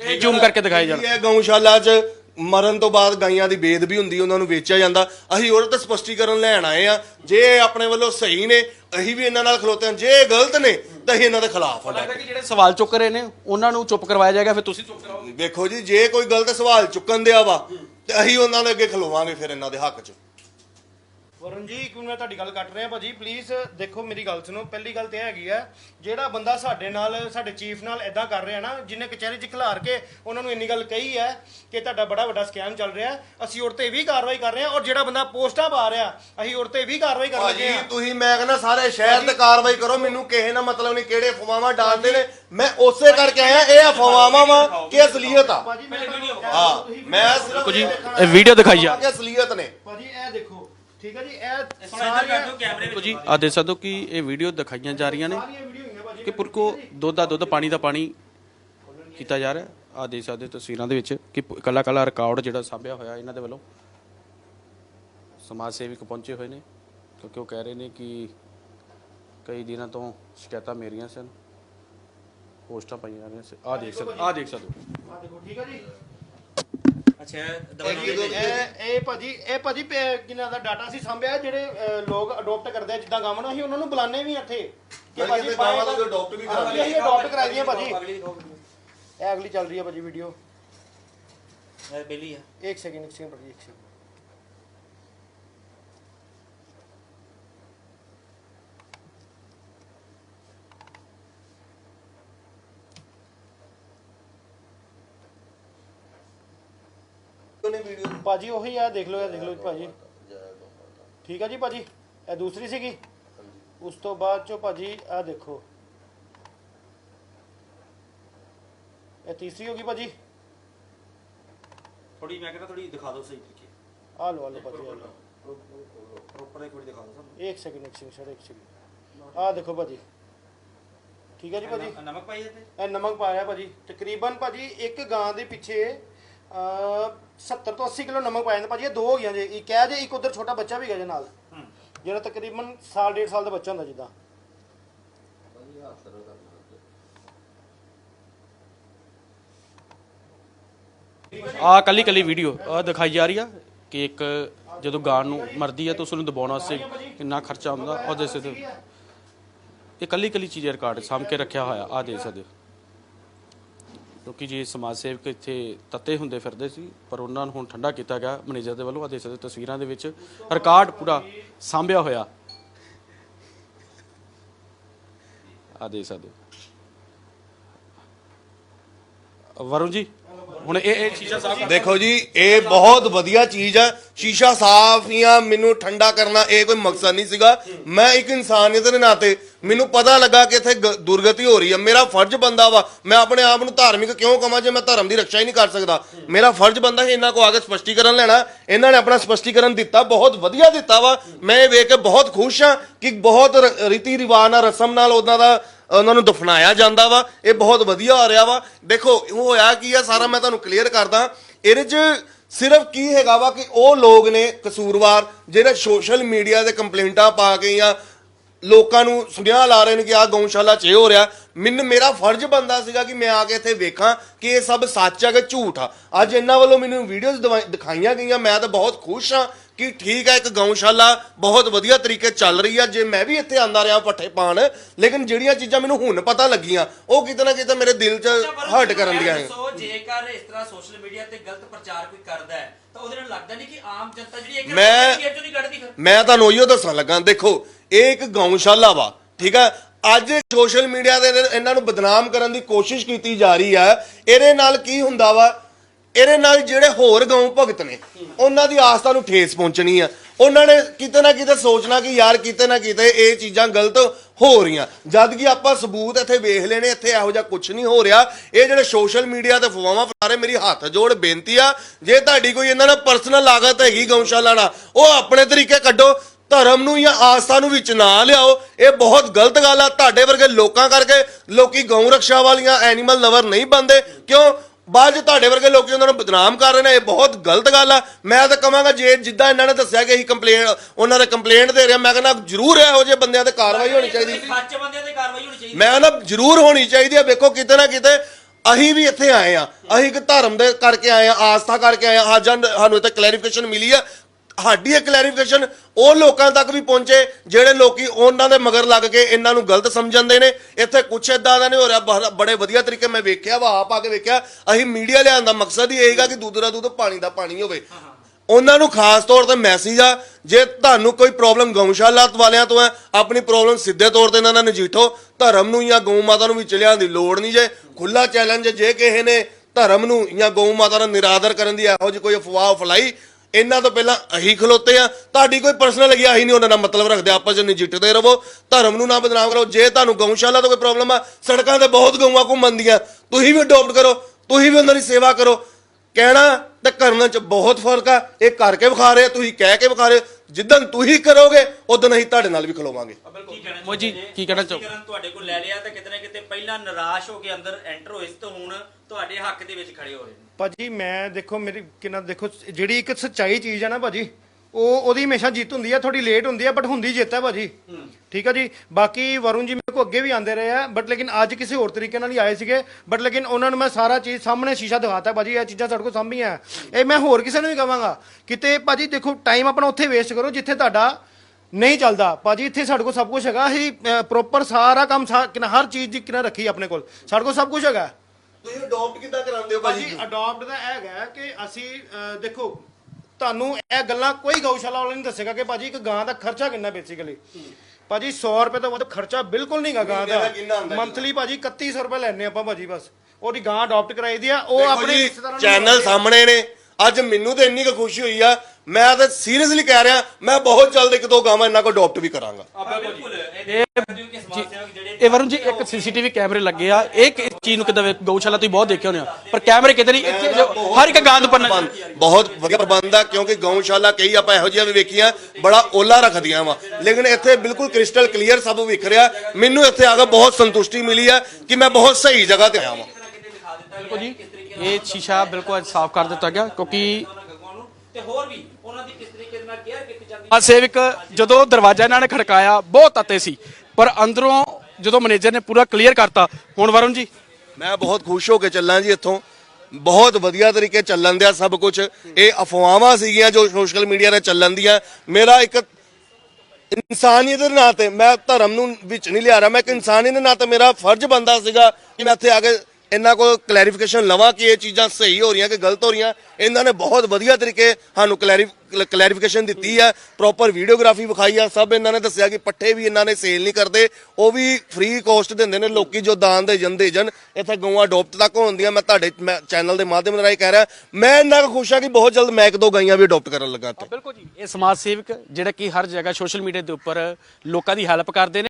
ਇਹ ਜ਼ੂਮ ਕਰਕੇ ਦਿਖਾਇਆ ਜਾਣਾ। ਇਹ ਗਊਸ਼ਾਲਾ 'ਚ ਮਰਨ ਤੋਂ ਬਾਅਦ ਗਾਈਆਂ ਦੀ ਬੇਦ ਵੀ ਹੁੰਦੀ ਉਹਨਾਂ ਨੂੰ ਵੇਚਿਆ ਜਾਂਦਾ। ਅਸੀਂ ਉਹਦੇ ਤੇ ਸਪਸ਼ਟੀਕਰਨ ਲੈਣ ਆਏ ਆ ਜੇ ਆਪਣੇ ਵੱਲੋਂ ਸਹੀ ਨੇ ਅਸੀਂ ਵੀ ਇਹਨਾਂ ਨਾਲ ਖਲੋਤੇ ਹਾਂ। ਜੇ ਇਹ ਗਲਤ ਨੇ ਤਾਂ ਅਸੀਂ ਇਹਨਾਂ ਦੇ ਖਿਲਾਫ ਲੱਗਦਾ ਕਿ ਜਿਹੜੇ ਸਵਾਲ ਚੁੱਕ ਰਹੇ ਨੇ ਉਹਨਾਂ ਨੂੰ ਚੁੱਪ ਕਰਵਾਇਆ ਜਾਏਗਾ ਫਿਰ ਤੁਸੀਂ ਚੁੱਪ ਕਰਾਓਗੇ ਵੇਖੋ ਜੀ ਜੇ ਕੋਈ ਗਲਤ ਸਵਾਲ ਚੁੱਕਣ ਦਿਆ ਵਾ ਤੇ ਅਸੀਂ ਉਹਨਾਂ ਦੇ ਅੱਗੇ ਖਲੋਵਾਂਗੇ ਫਿਰ ਇਹਨਾਂ ਦੇ ਹੱਕ 'ਚ। ਵਰੁਣ ਜੀ ਮਿੰਟ ਮੈਂ ਤੁਹਾਡੀ ਗੱਲ ਕੱਟ ਰਿਹਾ ਭਾਜੀ। ਪਲੀਜ਼ ਦੇਖੋ ਮੇਰੀ ਗੱਲ ਸੁਣੋ। ਪਹਿਲੀ ਗੱਲ ਤੇ ਇਹ ਹੈਗੀ ਆ ਜਿਹੜਾ ਬੰਦਾ ਸਾਡੇ ਨਾਲ ਸਾਡੇ ਚੀਫ ਨਾਲ ਇਦਾਂ ਕਰ ਰਿਹਾ ਨਾ ਜਿਹਨੇ ਕਚਹਿਰੀ 'ਚ ਖਿਲਾਰ ਕੇ ਉਹਨਾਂ ਨੂੰ ਇੰਨੀ ਗੱਲ ਕਹੀ ਹੈ ਕਿ ਤੁਹਾਡਾ ਬੜਾ ਵੱਡਾ ਸਕੈਮ ਚੱਲ ਰਿਹਾ। ਅਸੀਂ ਉਹ ਤੇ ਵੀ ਕਾਰਵਾਈ ਕਰ ਰਹੇ ਹਾਂ ਔਰ ਜਿਹੜਾ ਬੰਦਾ ਪੋਸਟਾਂ ਪਾ ਰਿਹਾ ਅਸੀਂ ਤੇ ਵੀ ਕਾਰਵਾਈ ਕਰਨ ਲੱਗੇ ਭਾਜੀ ਹਾਂ। ਤੁਸੀਂ ਮੈਂ ਕਹਿੰਦਾ ਸਾਰੇ ਸ਼ਹਿਰ ਤੇ ਕਾਰਵਾਈ ਕਰੋ ਮੈਨੂੰ ਕਿਸੇ ਨਾਲ ਮਤਲਬ ਨਹੀਂ ਕਿਹੜੇ ਅਫਵਾਹਾਂ ਡਾਲਦੇ ਨੇ। ਮੈਂ ਉਸੇ ਕਰਕੇ ਆਇਆ ਇਹ ਅਫਵਾਹਾਂ ਵਾ ਕਿ ਅਸਲੀਅਤ ਆ। ਭਾਜੀ ਮੈਂ ਤੁਹਾਨੂੰ- ਹਾਂ ਮੈਂ ਸਿਰਫ ਦੇਖੋ ਜੀ ਇਹ ਵੀਡੀਓ ਦਿਖਾਈ ਜਾ ਕਿ ਅਸਲੀਅਤ ਨੇ ਭਾਜੀ ਇਹ ਦੇਖੋ ਠੀਕ ਹੈ ਜੀ ਇਹ ਇੱਧਰ ਸਾਰੀਆਂ ਬੈਠੋ ਕੈਮਰੇ ਦੇਖੋ ਜੀ ਆ ਦੇਖ ਸਕਦੇ ਹੋ ਕਿ ਇਹ ਵੀਡੀਓ ਦਿਖਾਈਆਂ ਜਾ ਰਹੀਆਂ ਨੇ ਕਿ ਪੁਰਕੋ ਦੁੱਧ ਦਾ ਦੁੱਧ ਪਾਣੀ ਦਾ ਪਾਣੀ ਕੀਤਾ ਜਾ ਰਿਹਾ। ਹੈ। ਆ ਦੇਖ ਸਕਦੇ ਹੋ ਤਸਵੀਰਾਂ ਦੇ ਵਿੱਚ ਕਿ ਕੱਲਾ ਕੱਲਾ ਰਿਕਾਰਡ ਜਿਹੜਾ ਸਾਂਭਿਆ ਹੋਇਆ ਇਹਨਾਂ ਦੇ ਵੱਲੋਂ। ਸਮਾਜ ਸੇਵਕ ਪਹੁੰਚੇ ਹੋਏ ਨੇ ਕਿਉਂਕਿ ਉਹ ਕਹਿ ਰਹੇ ਨੇ ਕਿ ਕਈ ਦਿਨਾਂ ਤੋਂ ਸ਼ਿਕਾਇਤਾਂ ਮੇਰੀਆਂ ਸਨ ਪੋਸਟਾਂ ਪਾਈਆਂ ਰਹੀਆਂ ਸੀ। ਆ ਦੇਖ ਸਕਦੇ ਆ ਦੇਖ ਸਕਦੇ ਹੋ। ਆ ਦੇਖੋ ਠੀਕ ਆ ਜੀ? ਅੱਛਾ ਦਵਾਈ ਇਹ ਇਹ ਭਾਜੀ ਇਹ ਭਾਜੀ ਪ- ਕਿੰਨਾ ਦਾ ਡਾਟਾ ਸੀ ਸਾਂਭਿਆ ਜਿਹੜੇ ਅਹ, ਲੋਕ ਅਡਾਪਟ ਕਰਦੇ ਆ ਜਿੱਦਾਂ ਗਾਵਾਂ ਨੂੰ ਅਸੀਂ ਉਹਨਾਂ ਨੂੰ ਬੁਲਾਣੇ ਵੀ ਆ ਇੱਥੇ। ਕਿ ਭਾਜੀ, ਇੱਥੇ ਗਾਵਾਂ ਦਾ adopt ਵੀ ਕਰਾ ਹਾਂਜੀ, ਅਸੀਂ ਅਡਾਪਟ ਕਰਾਈ ਦੀਆਂ ਭਾਜੀ। ਅਗਲੀ ਦਿਖਾਓ video। ਇਹ ਅਗਲੀ ਚੱਲ ਰਹੀ ਹੈ ਭਾਜੀ ਵੀਡੀਓ ਇਹ ਪਹਿਲੀ ਆ। ਇੱਕ ਸੈਕਿੰਡ ਇੱਕ ਸੈਕਿੰਡ ਭਾਜੀ ਇੱਕ ਸੈਕਿੰਡ ਉਹਨੇ ਵੀਡੀਓ ਭਾਜੀ ਉਹੀ ਆ ਦੇਖ ਲਓ ਇਹ ਦੇਖ ਲਓ ਭਾਜੀ। ਠੀਕ ਆ ਜੀ ਭਾਜੀ? ਇਹ ਦੂਸਰੀ ਸੀਗੀ? ਉਸ ਤੋਂ ਬਾਅਦ ਚੋਂ ਭਾਜੀ ਆ ਦੇਖੋ। ਇਹ ਤੀਸਰੀ ਹੋ ਗਈ ਭਾਜੀ। ਥੋੜੀ ਮੈਂ ਕਹਿੰਦਾ ਥੋੜੀ ਦਿਖਾ ਦਿਓ ਸਹੀ ਤਰੀਕੇ। ਆ ਲਓ ਆ ਲਓ ਭਾਜੀ ਆ ਲਓ। ਪ੍ਰੋਪਰ ਇੱਕ ਵਾਰੀ ਦਿਖਾ ਦਿਓ ਸਾਨੂੰ। ਇੱਕ ਸੈਕਿੰਡ ਇੱਕ ਸੈਕਿੰਡ ਸਰ ਇੱਕ ਸੈਕਿੰਡ ਆ ਦੇਖੋ ਭਾਜੀ। ਠੀਕ ਹੈ ਜੀ ਭਾਜੀ? ਨਮਕ ਪਾਈ ਤੇ ਇਹ ਨਮਕ ਪਾਇਆ ਭਾਜੀ। ਤਕਰੀਬਨ ਭਾਜੀ ਇੱਕ ਗਾਂ ਦੇ ਪਿੱਛੇ 70 ਤੋਂ 80 ਕਿਲੋ ਨਮਕ ਪਾਇਆ ਜਾਂਦਾ ਭਾਜੀ ਇਹ ਦੋ ਹੋ ਗਈਆਂ ਜੇ। ਇੱਕ ਹੈ ਜੇ ਇੱਕ ਉਧਰ ਛੋਟਾ ਬੱਚਾ ਵੀ ਹੈਗਾ ਜੇ ਨਾਲ। ਹੂੰ। ਜਿਹੜਾ ਤਕਰੀਬਨ ਸਾਲ ਡੇਢ ਸਾਲ ਦਾ ਬੱਚਾ ਹੁੰਦਾ ਜਿੱਦਾਂ। ਆ ਕੱਲੀ ਕੱਲੀ ਵੀਡੀਓ ਆ ਦਿਖਾਈ ਜਾ ਰਹੀ ਆ ਕਿ ਇੱਕ ਜਦੋਂ ਗਾਂ ਨੂੰ ਮਰਦੀ ਆ ਤਾਂ ਉਸ ਨੂੰ ਦਬਾਉਣ ਵਾਸਤੇ ਕਿੰਨਾ ਖਰਚਾ ਹੁੰਦਾ ਉਹ ਦੇਖ ਸਕਦੇ ਹੋ। ਇਹ ਕੱਲੀ ਕੱਲੀ ਚੀਜ਼ ਰਿਕਾਰਡ ਸਾਂਭ ਕੇ ਰੱਖਿਆ ਹੋਇਆ ਆ ਦੇਖ ਸਕਦੇ ਹੋ। ਕਿਉਂਕਿ ਜੀ ਸਮਾਜ ਸੇਵਕ ਇੱਥੇ ਤੱਤੇ ਹੁੰਦੇ ਫਿਰਦੇ ਸੀ, ਪਰ ਉਹਨਾਂ ਨੂੰ ਹੁਣ ਠੰਡਾ ਕੀਤਾ ਗਿਆ, ਮੈਨੇਜਰ ਦੇ ਵੱਲੋਂ ਆ ਦੇਖ ਸਕਦੇ ਤਸਵੀਰਾਂ ਦੇ ਵਿੱਚ ਰਿਕਾਰਡ ਪੂਰਾ ਸਾਂਭਿਆ ਹੋਇਆ। ਆ ਦੇਖ ਸਕਦੇ ਵਰੁਣ ਜੀ। ਹੁਣ ਇਹ ਇਹ ਸ਼ੀਸ਼ਾ ਸਾਫ਼ ਦੇਖੋ ਜੀ, ਇਹ ਬਹੁਤ ਵਧੀਆ ਚੀਜ਼ ਹੈ ਸ਼ੀਸ਼ਾ ਸਾਫ਼ ਜਾਂ ਮੈਨੂੰ ਠੰਡਾ ਕਰਨਾ, ਇਹ ਕੋਈ ਮਕਸਦ ਨਹੀਂ ਸੀਗਾ। ਮੈਂ ਇੱਕ ਇਨਸਾਨੀਅਤ ਦੇ ਨਾਤੇ, ਮੈਨੂੰ ਪਤਾ ਲੱਗਾ ਕਿ ਇੱਥੇ ਗ- ਦੁਰਗਤੀ ਹੋ ਰਹੀ ਹੈ ਮੇਰਾ ਫਰਜ਼ ਬੰਦਾ ਵਾ। ਮੈਂ ਆਪਣੇ ਆਪ ਨੂੰ ਧਾਰਮਿਕ ਕਿਉਂ ਕਵਾਂ ਜੇ ਮੈਂ ਧਰਮ ਦੀ ਰੱਖਿਆ ਹੀ ਨਹੀਂ ਕਰ ਸਕਦਾ? ਮੇਰਾ ਫਰਜ਼ ਬੰਦਾ ਹੈ ਇਹਨਾਂ ਕੋ ਆ ਕੇ ਸਪਸ਼ਟੀਕਰਨ ਲੈਣਾ। ਇਹਨਾਂ ਨੇ ਆਪਣਾ ਸਪਸ਼ਟੀਕਰਨ ਦਿੱਤਾ, ਬਹੁਤ ਵਧੀਆ ਦਿੱਤਾ ਵਾ। ਮੈਂ ਇਹ ਵੇਖ ਕੇ ਬਹੁਤ ਖੁਸ਼ ਹਾਂ ਕਿ ਬਹੁਤ ਰ- ਰੀਤੀ ਰਿਵਾਜ ਨਾਲ, ਰਸਮ ਨਾਲ ਉਹਨਾਂ ਦਾ ਉਹਨਾਂ ਨੂੰ ਦਫਨਾਇਆ ਜਾਂਦਾ ਵਾ, ਇਹ ਬਹੁਤ ਵਧੀਆ ਹੋ ਰਿਹਾ ਵਾ। ਦੇਖੋ, ਉਹ ਹੋਇਆ ਕੀ ਆ, ਸਾਰਾ ਮੈਂ ਤੁਹਾਨੂੰ ਕਲੀਅਰ ਕਰਦਾ। ਇਹਦੇ 'ਚ ਸਿਰਫ ਕੀ ਹੈਗਾ ਵਾ ਕਿ ਉਹ ਲੋਕ ਨੇ ਕਸੂਰਵਾਰ ਜਿਹੜੇ ਸੋਸ਼ਲ ਮੀਡੀਆ ਤੇ ਕੰਪਲੇਂਟਾਂ ਪਾ ਕੇ ਜਾਂ ਲੋਕਾਂ ਨੂੰ ਸੁਨੇਹਾ ਲਾ ਰਹੇ ਨੇ ਕਿ ਆ ਗਊਸ਼ਾਲਾ 'ਚ ਇਹ ਹੋ ਰਿਹਾ। ਮੈਨੂੰ ਮੇਰਾ ਫਰਜ਼ ਬੰਦਾ ਸੀਗਾ ਕਿ ਮੈਂ ਆ ਕੇ ਇੱਥੇ ਵੇਖਾਂ ਕਿ ਇਹ ਸਭ ਸੱਚ ਹੈ ਕਿ ਝੂਠ ਆ। ਅੱਜ ਇਹਨਾਂ ਵੱਲੋਂ ਮੈਨੂੰ ਵੀਡੀਓਜ਼ ਦਿਖਾਈਆਂ ਗਈਆਂ। ਮੈਂ ਤਾਂ ਬਹੁਤ ਖੁਸ਼ ਹਾਂ ਕਿ ਠੀਕ ਹੈ ਇੱਕ ਗਊਸ਼ਾਲਾ ਬਹੁਤ ਵਧੀਆ ਤਰੀਕੇ ਚੱਲ ਰਹੀ ਆ। ਜੇ ਮੈਂ ਵੀ ਇੱਥੇ ਆਂਦਾ ਰਿਹਾ ਪੱਠੇ ਪਾਣ ਲੇਕਿਨ ਜਿਹੜੀਆਂ ਚੀਜ਼ਾਂ ਮੈਨੂੰ ਹੁਣ ਪਤਾ ਲੱਗੀਆਂ ਉਹ ਕਿਤੇ ਨਾ ਕਿਤੇ ਮੇਰੇ ਦਿਲ 'ਚ ਹਰਟ ਕਰਨ ਦੀਆਂ ਹੈ ਸੋ ਜੇਕਰ ਇਸ ਤਰ੍ਹਾਂ ਸੋਸ਼ਲ ਮੀਡੀਆ ਤੇ ਗਲਤ ਪ੍ਰਚਾਰ ਕੋਈ ਕਰਦਾ ਹੈ ਤਾਂ ਉਹਦੇ ਨਾਲ ਲੱਗਦਾ ਨਹੀਂ ਕਿ ਆਮ ਜਨਤਾ ਜਿਹੜੀ ਇੱਕ ਮੈਂ- ਮੈਂ ਤੁਹਾਨੂੰ ਉਹੀਓ ਦੱਸਣ ਲੱਗਾ। ਦੇਖੋ ਇਹ ਇੱਕ ਗਊਸ਼ਾਲਾ ਵਾ, ਠੀਕ ਹੈ ਅੱਜ ਸੋਸ਼ਲ ਮੀਡੀਆ ਦੇ ਇਹਨਾਂ- ਨੂੰ ਬਦਨਾਮ ਕਰਨ ਦੀ ਕੋਸ਼ਿਸ਼ ਕੀਤੀ ਜਾ ਰਹੀ ਹੈ ਇਹਦੇ ਨਾਲ ਕੀ ਹੁੰਦਾ ਵਾ? ਇਹਦੇ ਨਾਲ ਜਿਹੜੇ ਹੋਰ ਗਊ ਭਗਤ ਨੇ, ਉਹਨਾਂ ਦੀ ਆਸਥਾ ਨੂੰ ਠੇਸ ਪਹੁੰਚਣੀ ਆ। ਉਹਨਾਂ ਨੇ ਕਿਤੇ ਨਾ ਕਿਤੇ ਸੋਚਣਾ ਕਿ ਯਾਰ ਕਿਤੇ ਨਾ ਕਿਤੇ ਇਹ ਚੀਜ਼ਾਂ ਗਲਤ ਹੋ ਰਹੀਆਂ। ਜਦ ਕਿ ਆਪਾਂ ਸਬੂਤ ਇੱਥੇ ਵੇਖ ਲੈਣੇ, ਇੱਥੇ ਇਹੋ ਜਿਹਾ ਕੁਝ ਨਹੀਂ ਹੋ ਰਿਹਾ। ਇਹ ਜਿਹੜੇ ਸੋਸ਼ਲ ਮੀਡੀਆ ਤੇ ਫਵਾਵਾਂ ਫਲਾਰੇ ਮੇਰੀ ਹੱਥ ਜੋੜ ਬੇਨਤੀ ਆ, ਜੇ ਤੁਹਾਡੀ ਕੋਈ ਇਹਨਾਂ ਨਾਲ ਪਰਸਨਲ ਲਾਗਤ ਹੈਗੀ ਗਊਸ਼ਾਲਾ ਨਾਲ, ਉਹ ਆਪਣੇ ਤਰੀਕੇ ਕੱਢੋ। ਧਰਮ ਨੂੰ ਜਾਂ ਆਸਥਾ ਨੂੰ ਵਿੱਚ ਨਾ ਲਿਆਓ। ਇਹ ਬਹੁਤ ਗਲਤ ਗੱਲ ਆ। ਤੁਹਾਡੇ ਵਰਗੇ ਲੋਕਾਂ ਕਰਕੇ ਲੋਕੀ ਗਊ ਰੱਖਿਆ ਵਾਲੀਆਂ ਐਨੀਮਲ ਲਵਰ ਨਹੀਂ ਬੰਦੇ ਕਿਉਂ? ਬਾਅਦ 'ਚ ਤੁਹਾਡੇ ਵਰਗੇ ਲੋਕੀ ਉਹਨਾਂ ਨੂੰ ਬਦਨਾਮ ਕਰ ਰਹੇ ਨੇ ਇਹ ਬਹੁਤ ਗਲਤ ਗੱਲ ਆ। ਮੈਂ ਤਾਂ ਕਹਾਂਗਾ ਜੇ ਜਿੱਦਾਂ ਇਹਨਾਂ ਨੇ ਦੱਸਿਆ ਕਿ ਅਸੀਂ ਕੰਪਲੇਂਟ ਉਹਨਾਂ ਦੇ ਕੰਪਲੇਂਟ ਦੇ ਰਹੇ ਮੈਂ ਕਹਿੰਦਾ ਜ਼ਰੂਰ ਇਹੋ ਜਿਹੇ ਬੰਦਿਆਂ ਤੇ ਕਾਰਵਾਈ ਹੋਣੀ ਚਾਹੀਦੀ। ਸੱਚ ਬੰਦਿਆਂ ਤੇ ਕਾਰਵਾਈ ਹੋਣੀ ਚਾਹੀਦੀ। ਮੈਂ ਨਾ ਜ਼ਰੂਰ ਹੋਣੀ ਚਾਹੀਦੀ ਹੈ ਵੇਖੋ ਕਿਤੇ ਨਾ ਕਿਤੇ ਅਸੀਂ ਵੀ ਇੱਥੇ ਆਏ ਆ। ਅਸੀਂ ਇੱਕ ਧਰਮ ਦੇ ਕਰਕੇ ਆਏ ਆ ਆਸਥਾ ਕਰਕੇ ਆਏ ਆ। ਅੱਜ ਸਾਨੂੰ ਇੱਥੇ ਕਲੈਰੀਫਿਕੇਸ਼ਨ ਮਿਲੀ ਆ। ਸਾਡੀ ਇਹ ਕਲੈਰੀਫਿਕੇਸ਼ਨ ਉਹ ਲੋਕਾਂ ਤੱਕ ਵੀ ਪਹੁੰਚੇ ਜਿਹੜੇ ਲੋਕੀ ਉਹਨਾਂ ਦੇ ਮਗਰ ਲੱਗ ਕੇ ਇਹਨਾਂ ਨੂੰ ਗਲਤ ਸਮਝਦੇ ਨੇ। ਇੱਥੇ ਕੁਛ ਇਦਾਂ ਦਾ ਨਹੀਂ ਹੋ ਰਿਹਾ। ਬੜੇ ਵਧੀਆ ਤਰੀਕੇ ਮੈਂ ਵੇਖਿਆ ਵਾ ਆਪ ਆ ਕੇ ਵੇਖਿਆ। ਅਸੀਂ ਮੀਡੀਆ ਲਿਆਉਣ ਦਾ ਮਕਸਦ ਹੀ ਇਹ ਹੈਗਾ ਕਿ ਦੁੱਧ ਦਾ ਦੁੱਧ ਪਾਣੀ ਦਾ ਪਾਣੀ ਹੋਵੇ। ਉਹਨਾਂ ਨੂੰ ਖਾਸ ਤੌਰ ਤੇ ਮੈਸੇਜ ਆ ਜੇ ਤੁਹਾਨੂੰ ਕੋਈ ਪ੍ਰੋਬਲਮ ਗਊਸ਼ਾਲਾ ਵਾਲਿਆਂ ਤੋਂ ਹੈ ਆਪਣੀ ਪ੍ਰੋਬਲਮ ਸਿੱਧੇ ਤੌਰ ਤੇ ਇਹਨਾਂ ਨਾਲ ਨਜਿੱਠੋ। ਧਰਮ ਨੂੰ ਜਾਂ ਗਊ ਮਾਤਾ ਨੂੰ ਵਿੱਚ ਲਿਆਉਣ ਦੀ ਲੋੜ ਨਹੀਂ ਜੇ। ਖੁੱਲਾ ਚੈਲੰਜ ਜੇ ਕਿਸੇ ਨੇ ਧਰਮ ਨੂੰ ਜਾਂ ਗਊ ਮਾਤਾ ਨੂੰ ਨਿਰਾਦਰ ਕਰਨ ਦੀ ਇਹੋ ਜਿਹੀ ਕੋਈ ਅਫਵਾਹ ਫਲਾਈ ਇਹਨਾਂ ਤੋਂ ਪਹਿਲਾਂ ਅਹੀ ਖਲੋਤੇ ਆ ਤੁਹਾਡੀ ਕੋਈ ਪਰਸਨਲ ਲੱਗੀ ਆਹੀ ਨਹੀਂ, ਉਹਨਾਂ ਨਾਲ ਮਤਲਬ ਰੱਖਦੇ ਆਪਸ ਵਿੱਚ ਨਜਿੱਠਦੇ ਰਹੋ। ਧਰਮ ਨੂੰ ਨਾ ਬਦਨਾਮ ਕਰੋ। ਜੇ ਤੁਹਾਨੂੰ ਗਊਸ਼ਾਲਾ ਤੋਂ ਕੋਈ ਪ੍ਰੋਬਲਮ ਆ, ਸੜਕਾਂ ਤੇ ਬਹੁਤ ਗਊਆਂ ਘੁੰਮਦੀਆਂ। ਤੁਸੀਂ ਵੀ ਅਡਾਪਟ ਕਰੋ। ਤੁਸੀਂ ਵੀ ਉਹਨਾਂ ਦੀ ਸੇਵਾ ਕਰੋ। ਕਹਿਣਾ ਤੇ ਕਰਨ ਚ ਬਹੁਤ ਫ਼ਰਕ ਆ। ਇਹ ਕਰਕੇ ਵਿਖਾ ਰਹੇ ਤੁਸੀਂ ਕਹਿ ਕੇ ਵਿਖਾ ਰਹੇ ਹੋ। ਜਿੱਦਣ ਤੁਸੀਂ ਕਰੋਗੇ ਉਦੋਂ ਅਸੀਂ ਤੁਹਾਡੇ ਨਾਲ ਵੀ ਖਲੋਵਾਂਗੇ ਕੀ ਕਹਿਣਾ ਮੋਦੀ ਜੀ, ਚਾਹੁੰਦੇ ਨੇ? ਕੀ ਕਹਿਣਾ ਚਾਹੋ- ਸਪਸ਼ਟੀਕਰਨ ਤੁਹਾਡੇ ਕੋਲ ਲੈ ਲਿਆ ਤਾਂ ਕਿਤੇ ਨਾ ਕਿਤੇ ਪਹਿਲਾਂ ਨਿਰਾਸ਼ ਹੋ ਕੇ ਅੰਦਰ ਐਂਟਰ ਹੋਏ ਸੀ ਤੇ ਹੁਣ ਤੁਹਾਡੇ ਹੱਕ ਦੇ ਵਿੱਚ ਖੜੇ ਹੋ ਰਹੇ ਨੇ ਭਾਜੀ ਮੈਂ ਦੇਖੋ ਮੇਰੀ ਕਿੰਨਾ ਦੇਖੋ ਜਿਹੜੀ ਇੱਕ ਸੱਚਾਈ ਚੀਜ਼ ਹੈ ਨਾ ਭਾਜੀ ਉਹ ਉਹਦੀ ਹਮੇਸ਼ਾ ਜਿੱਤ ਹੁੰਦੀ ਹੈ ਥੋੜੀ ਲੇਟ ਹੁੰਦੀ ਹੈ ਬਟ ਹੁੰਦੀ ਜਿੱਤ ਹੈ ਭਾਜੀ ਠੀਕ ਹੈ ਜੀ? ਬਾਕੀ ਵਰੁਣ ਜੀ ਮੇਰੇ ਕੋ ਅੱਗੇ ਵੀ ਆਂਦੇ ਰਹੇ ਆ ਬਟ ਲੇਕਿਨ ਅੱਜ ਕਿਸੇ ਹੋਰ ਤਰੀਕੇ ਨਾਲ ਹੀ ਆਏ ਸੀਗੇ ਬਟ ਲੇਕਿਨ ਉਹਨਾਂ ਨੂੰ ਮੈਂ ਸਾਰਾ ਚੀਜ਼ ਸਾਹਮਣੇ ਸ਼ੀਸ਼ਾ ਦਿਖਾਤਾ ਭਾਜੀ ਇਹ ਚੀਜ਼ਾਂ ਸਾਡੇ ਕੋਲ ਸਾਂਭੀਆਂ ਇਹ ਮੈਂ ਹੋਰ ਕਿਸੇ ਨੂੰ ਵੀ ਕਵਾਂਗਾ ਕਿਤੇ ਭਾਜੀ ਦੇਖੋ ਟਾਈਮ ਆਪਣਾ ਉੱਥੇ ਵੇਸਟ ਕਰੋ ਜਿੱਥੇ ਤੁਹਾਡਾ ਨਹੀਂ ਚੱਲਦਾ। ਭਾਜੀ ਇੱਥੇ ਸਾਡੇ ਕੋਲ ਸਭ ਕੁਝ ਹੈਗਾ ਅਸੀਂ ਪ੍ਰੋਪਰ ਸਾਰਾ ਕੰਮ ਹਰ ਚੀਜ਼ ਦੀ ਕਿਨਾ ਰੱਖੀ ਆਪਣੇ ਕੋਲ। ਸਾਡੇ ਕੋਲ ਸਭ ਕੁਝ ਹੈਗਾ। ਤੁਸੀਂ ਅਡਾਪਟ ਕਿੱਦਾਂ ਕਰਾਉਂਦੇ ਹੋ ਭਾਜੀ? ਅਡਾਪਟ ਦਾ ਇਹ ਹੈਗਾ ਕਿ ਅਸੀਂ ਦੇਖੋ ਤੁਹਾਨੂੰ ਇਹ ਗੱਲਾਂ ਕੋਈ ਗਊਸ਼ਾਲਾ ਵਾਲਾ ਨਹੀਂ ਦੱਸੇਗਾ ਕਿ ਭਾਜੀ ਇੱਕ ਗਾਂ ਦਾ ਖਰਚਾ ਕਿੰਨਾ ਬੇਸਿਕਲੀ ਭਾਜੀ 100 ਰੁਪਏ ਤੋਂ ਵੱਧ ਖਰਚਾ ਬਿਲਕੁਲ ਨਹੀਂਗਾ ਗਾਂ ਮਹੀਨੇ ਦਾ ਕਿੰਨਾ ਹੁੰਦਾ ਜੀ? ਮੰਥਲੀ ਭਾਜੀ 3100 ਰੁਪਏ ਲੈਣੇ ਆਪਾਂ ਭਾਜੀ ਬਸ। ਉਹਦੀ ਗਾਂ ਅਡਾਪਟ ਕਰਾਈ ਦੀ ਆ ਉਹ ਦੇਖੋ ਆਪਣੇ ਜੀ, ਰਿਸ਼ਤੇਦਾਰਾਂ ਨੂੰ ਚੈਨਲ ਸਾਹਮਣੇ ਨੇ। ਅੱਜ ਮੈਨੂੰ ਤੇ ਇੰਨੀ ਕੁ ਖੁਸ਼ੀ ਹੋਈ ਆ ਮੈਂ ਤਾਂ ਸੀਰੀਅਸਲੀ ਕਹਿ ਰਿਹਾ ਮੈਂ ਬਹੁਤ ਜਲਦ ਇੱਕ ਦੋ ਗਾਵਾਂ ਇਹਨਾਂ ਕੋ ਅਡਾਪਟ ਵੀ ਕਰਾਂਗਾ। ਬਿਲਕੁਲ। ਇਹ ਵਰੁਣ ਜੀ ਇੱਕ ਸੀਸੀਟੀਵੀ ਕੈਮਰੇ ਲੱਗੇ ਆ। ਇਹ ਕਿ- ਚੀਜ਼ ਨੂੰ ਕਿਦਾਂ ਗਊਸ਼ਾਲਾ ਤੁਸੀਂ ਬਹੁਤ ਦੇਖੇ ਹੋਣੇ ਆ। ਪਰ ਕੈਮਰੇ ਕਿਤੇ ਨਹੀਂ ਇੱਥੇ ਜੋ ਹਰ ਇੱਕ ਗਾਂ ਦੇ ਉੱਪਰ ਨਜ਼ਰ- ਪ੍ਰਬੰਧ ਬਹੁਤ ਵਧੀਆ ਪ੍ਰਬੰਧ ਆ ਕਿਉਂਕਿ ਗਊਸ਼ਾਲਾ ਕਈ ਆਪਾਂ ਇਹੋ ਜਿਹੀਆਂ ਵੀ ਵੇਖੀਆਂ ਬੜਾ ਓਲਾ ਰੱਖਦੀਆਂ ਵਾ। ਲੇਕਿਨ ਇੱਥੇ ਬਿਲਕੁਲ ਕ੍ਰਿਸਟਲ ਕਲੀਅਰ ਸਭ ਵਿਖ ਰਿਹਾ। ਮੈਨੂੰ ਇੱਥੇ ਆ ਕੇ ਬਹੁਤ ਸੰਤੁਸ਼ਟੀ ਮਿਲੀ ਆ ਕਿ ਮੈਂ ਬਹੁਤ ਸਹੀ ਜਗ੍ਹਾ ਤੇ ਆਇਆ ਵਾਂ। ਬਿਲਕੁਲ ਜੀ ਇਹ ਸ਼ੀਸ਼ਾ ਬਿਲਕੁਲ ਅੱਜ ਸਾਫ਼ ਕਰ ਦਿੱਤਾ ਗਿਆ ਕਿਉਂਕਿ ਤੇ ਹੋਰ ਵੀ ਉਹਨਾਂ ਦੀ ਕਿਸ ਤਰੀਕੇ ਦੇ ਨਾਲ ਕੇਅਰ ਕੀਤੀ ਜਾਂਦੀ ਆ ਸੇਵਕ ਜਦੋਂ ਦਰਵਾਜ਼ਾ ਇਹਨਾਂ ਨੇ ਖੜਕਾਇਆ ਬਹੁਤ ਅਤੇ ਸੀ। ਪਰ ਅੰਦਰੋਂ ਜਦੋਂ ਮੈਨੇਜਰ ਨੇ ਪੂਰਾ ਕਲੀਅਰ ਕਰਤਾ ਹੁਣ ਵਰੁਣ ਜੀ। ਮੈਂ ਬਹੁਤ ਖੁਸ਼ ਹੋ ਕੇ ਚੱਲਾਂ ਜੀ ਇੱਥੋਂ। ਬਹੁਤ ਵਧੀਆ ਤਰੀਕੇ ਚੱਲਣ ਦਿਆ ਸਭ ਕੁਝ ਇਹ ਅਫਵਾਹਾਂ ਸੀਗੀਆਂ ਜੋ ਸੋਸ਼ਲ ਮੀਡੀਆ ਤੇ ਚੱਲਣ ਦੀਆਂ। ਮੇਰਾ ਇੱਕ ਇਨਸਾਨੀਅਤ ਦੇ ਨਾਤੇ ਮੈਂ ਧਰਮ ਨੂੰ ਵਿੱਚ ਨਹੀਂ ਲਿਆ ਰਿਹਾ। ਮੈਂ ਇੱਕ ਇਨਸਾਨੀਅਤ ਦੇ ਨਾਤੇ ਮੇਰਾ ਫਰਜ਼ ਬੰਦਾ ਸੀਗਾ ਕਿ ਮੈਂ ਇੱਥੇ ਆ ਕੇ ਇਹਨਾਂ ਕੋਲ ਕਲੈਰੀਫਿਕੇਸ਼ਨ ਲਵਾਂ ਕਿ ਇਹ ਚੀਜ਼ਾਂ ਸਹੀ ਹੋ ਰਹੀਆਂ ਕਿ ਗਲਤ ਹੋ ਰਹੀਆਂ, ਇਹਨਾਂ ਨੇ ਬਹੁਤ ਵਧੀਆ ਤਰੀਕੇ ਸਾਨੂੰ ਕਲੈਰੀਫਿਕੇਸ਼ਨ ਦਿੱਤੀ ਆ ਪ੍ਰੋਪਰ ਵੀਡੀਓਗ੍ਰਾਫੀ ਵਿਖਾਈ ਆ, ਸਭ ਇਹਨਾਂ ਨੇ ਦੱਸਿਆ ਕਿ ਪੱਠੇ ਵੀ ਇਹਨਾਂ ਨੇ ਸੇਲ ਨਹੀਂ ਕਰਦੇ, ਉਹ ਵੀ ਫ੍ਰੀ ਕੋਸਟ ਦਿੰਦੇ ਨੇ ਲੋਕੀ ਜੋ ਦਾਨ ਦੇ ਜਾਂਦੇ ਜਨ, ਇੱਥੇ ਗਊਆਂ ਅਡਾਪਟ ਤੱਕ ਹੁੰਦੀਆਂ ਮੈਂ ਤੁਹਾਡੇ ਚੈਨਲ ਦੇ ਮਾਧਿਅਮ ਨਾਲ ਇਹ ਕਹਿ ਰਿਹਾ, ਮੈਂ ਇਹਨਾਂ ਨੂੰ ਖੁਸ਼ ਆ ਕਿ ਬਹੁਤ ਜਲਦ ਮੈਂ ਇੱਕ ਦੋ ਗਾਈਆਂ ਵੀ ਅਡਾਪਟ ਕਰਨ ਲੱਗਾ ਤੇ ਬਿਲਕੁਲ ਜੀ, ਇਹ ਸਮਾਜ ਸੇਵਕ, ਜਿਹੜਾ ਕਿ ਹਰ ਜਗ੍ਹਾ ਸੋਸ਼ਲ ਮੀਡੀਆ ਦੇ ਉੱਪਰ ਲੋਕਾਂ ਦੀ ਹੈਲਪ ਕਰਦੇ ਨੇ।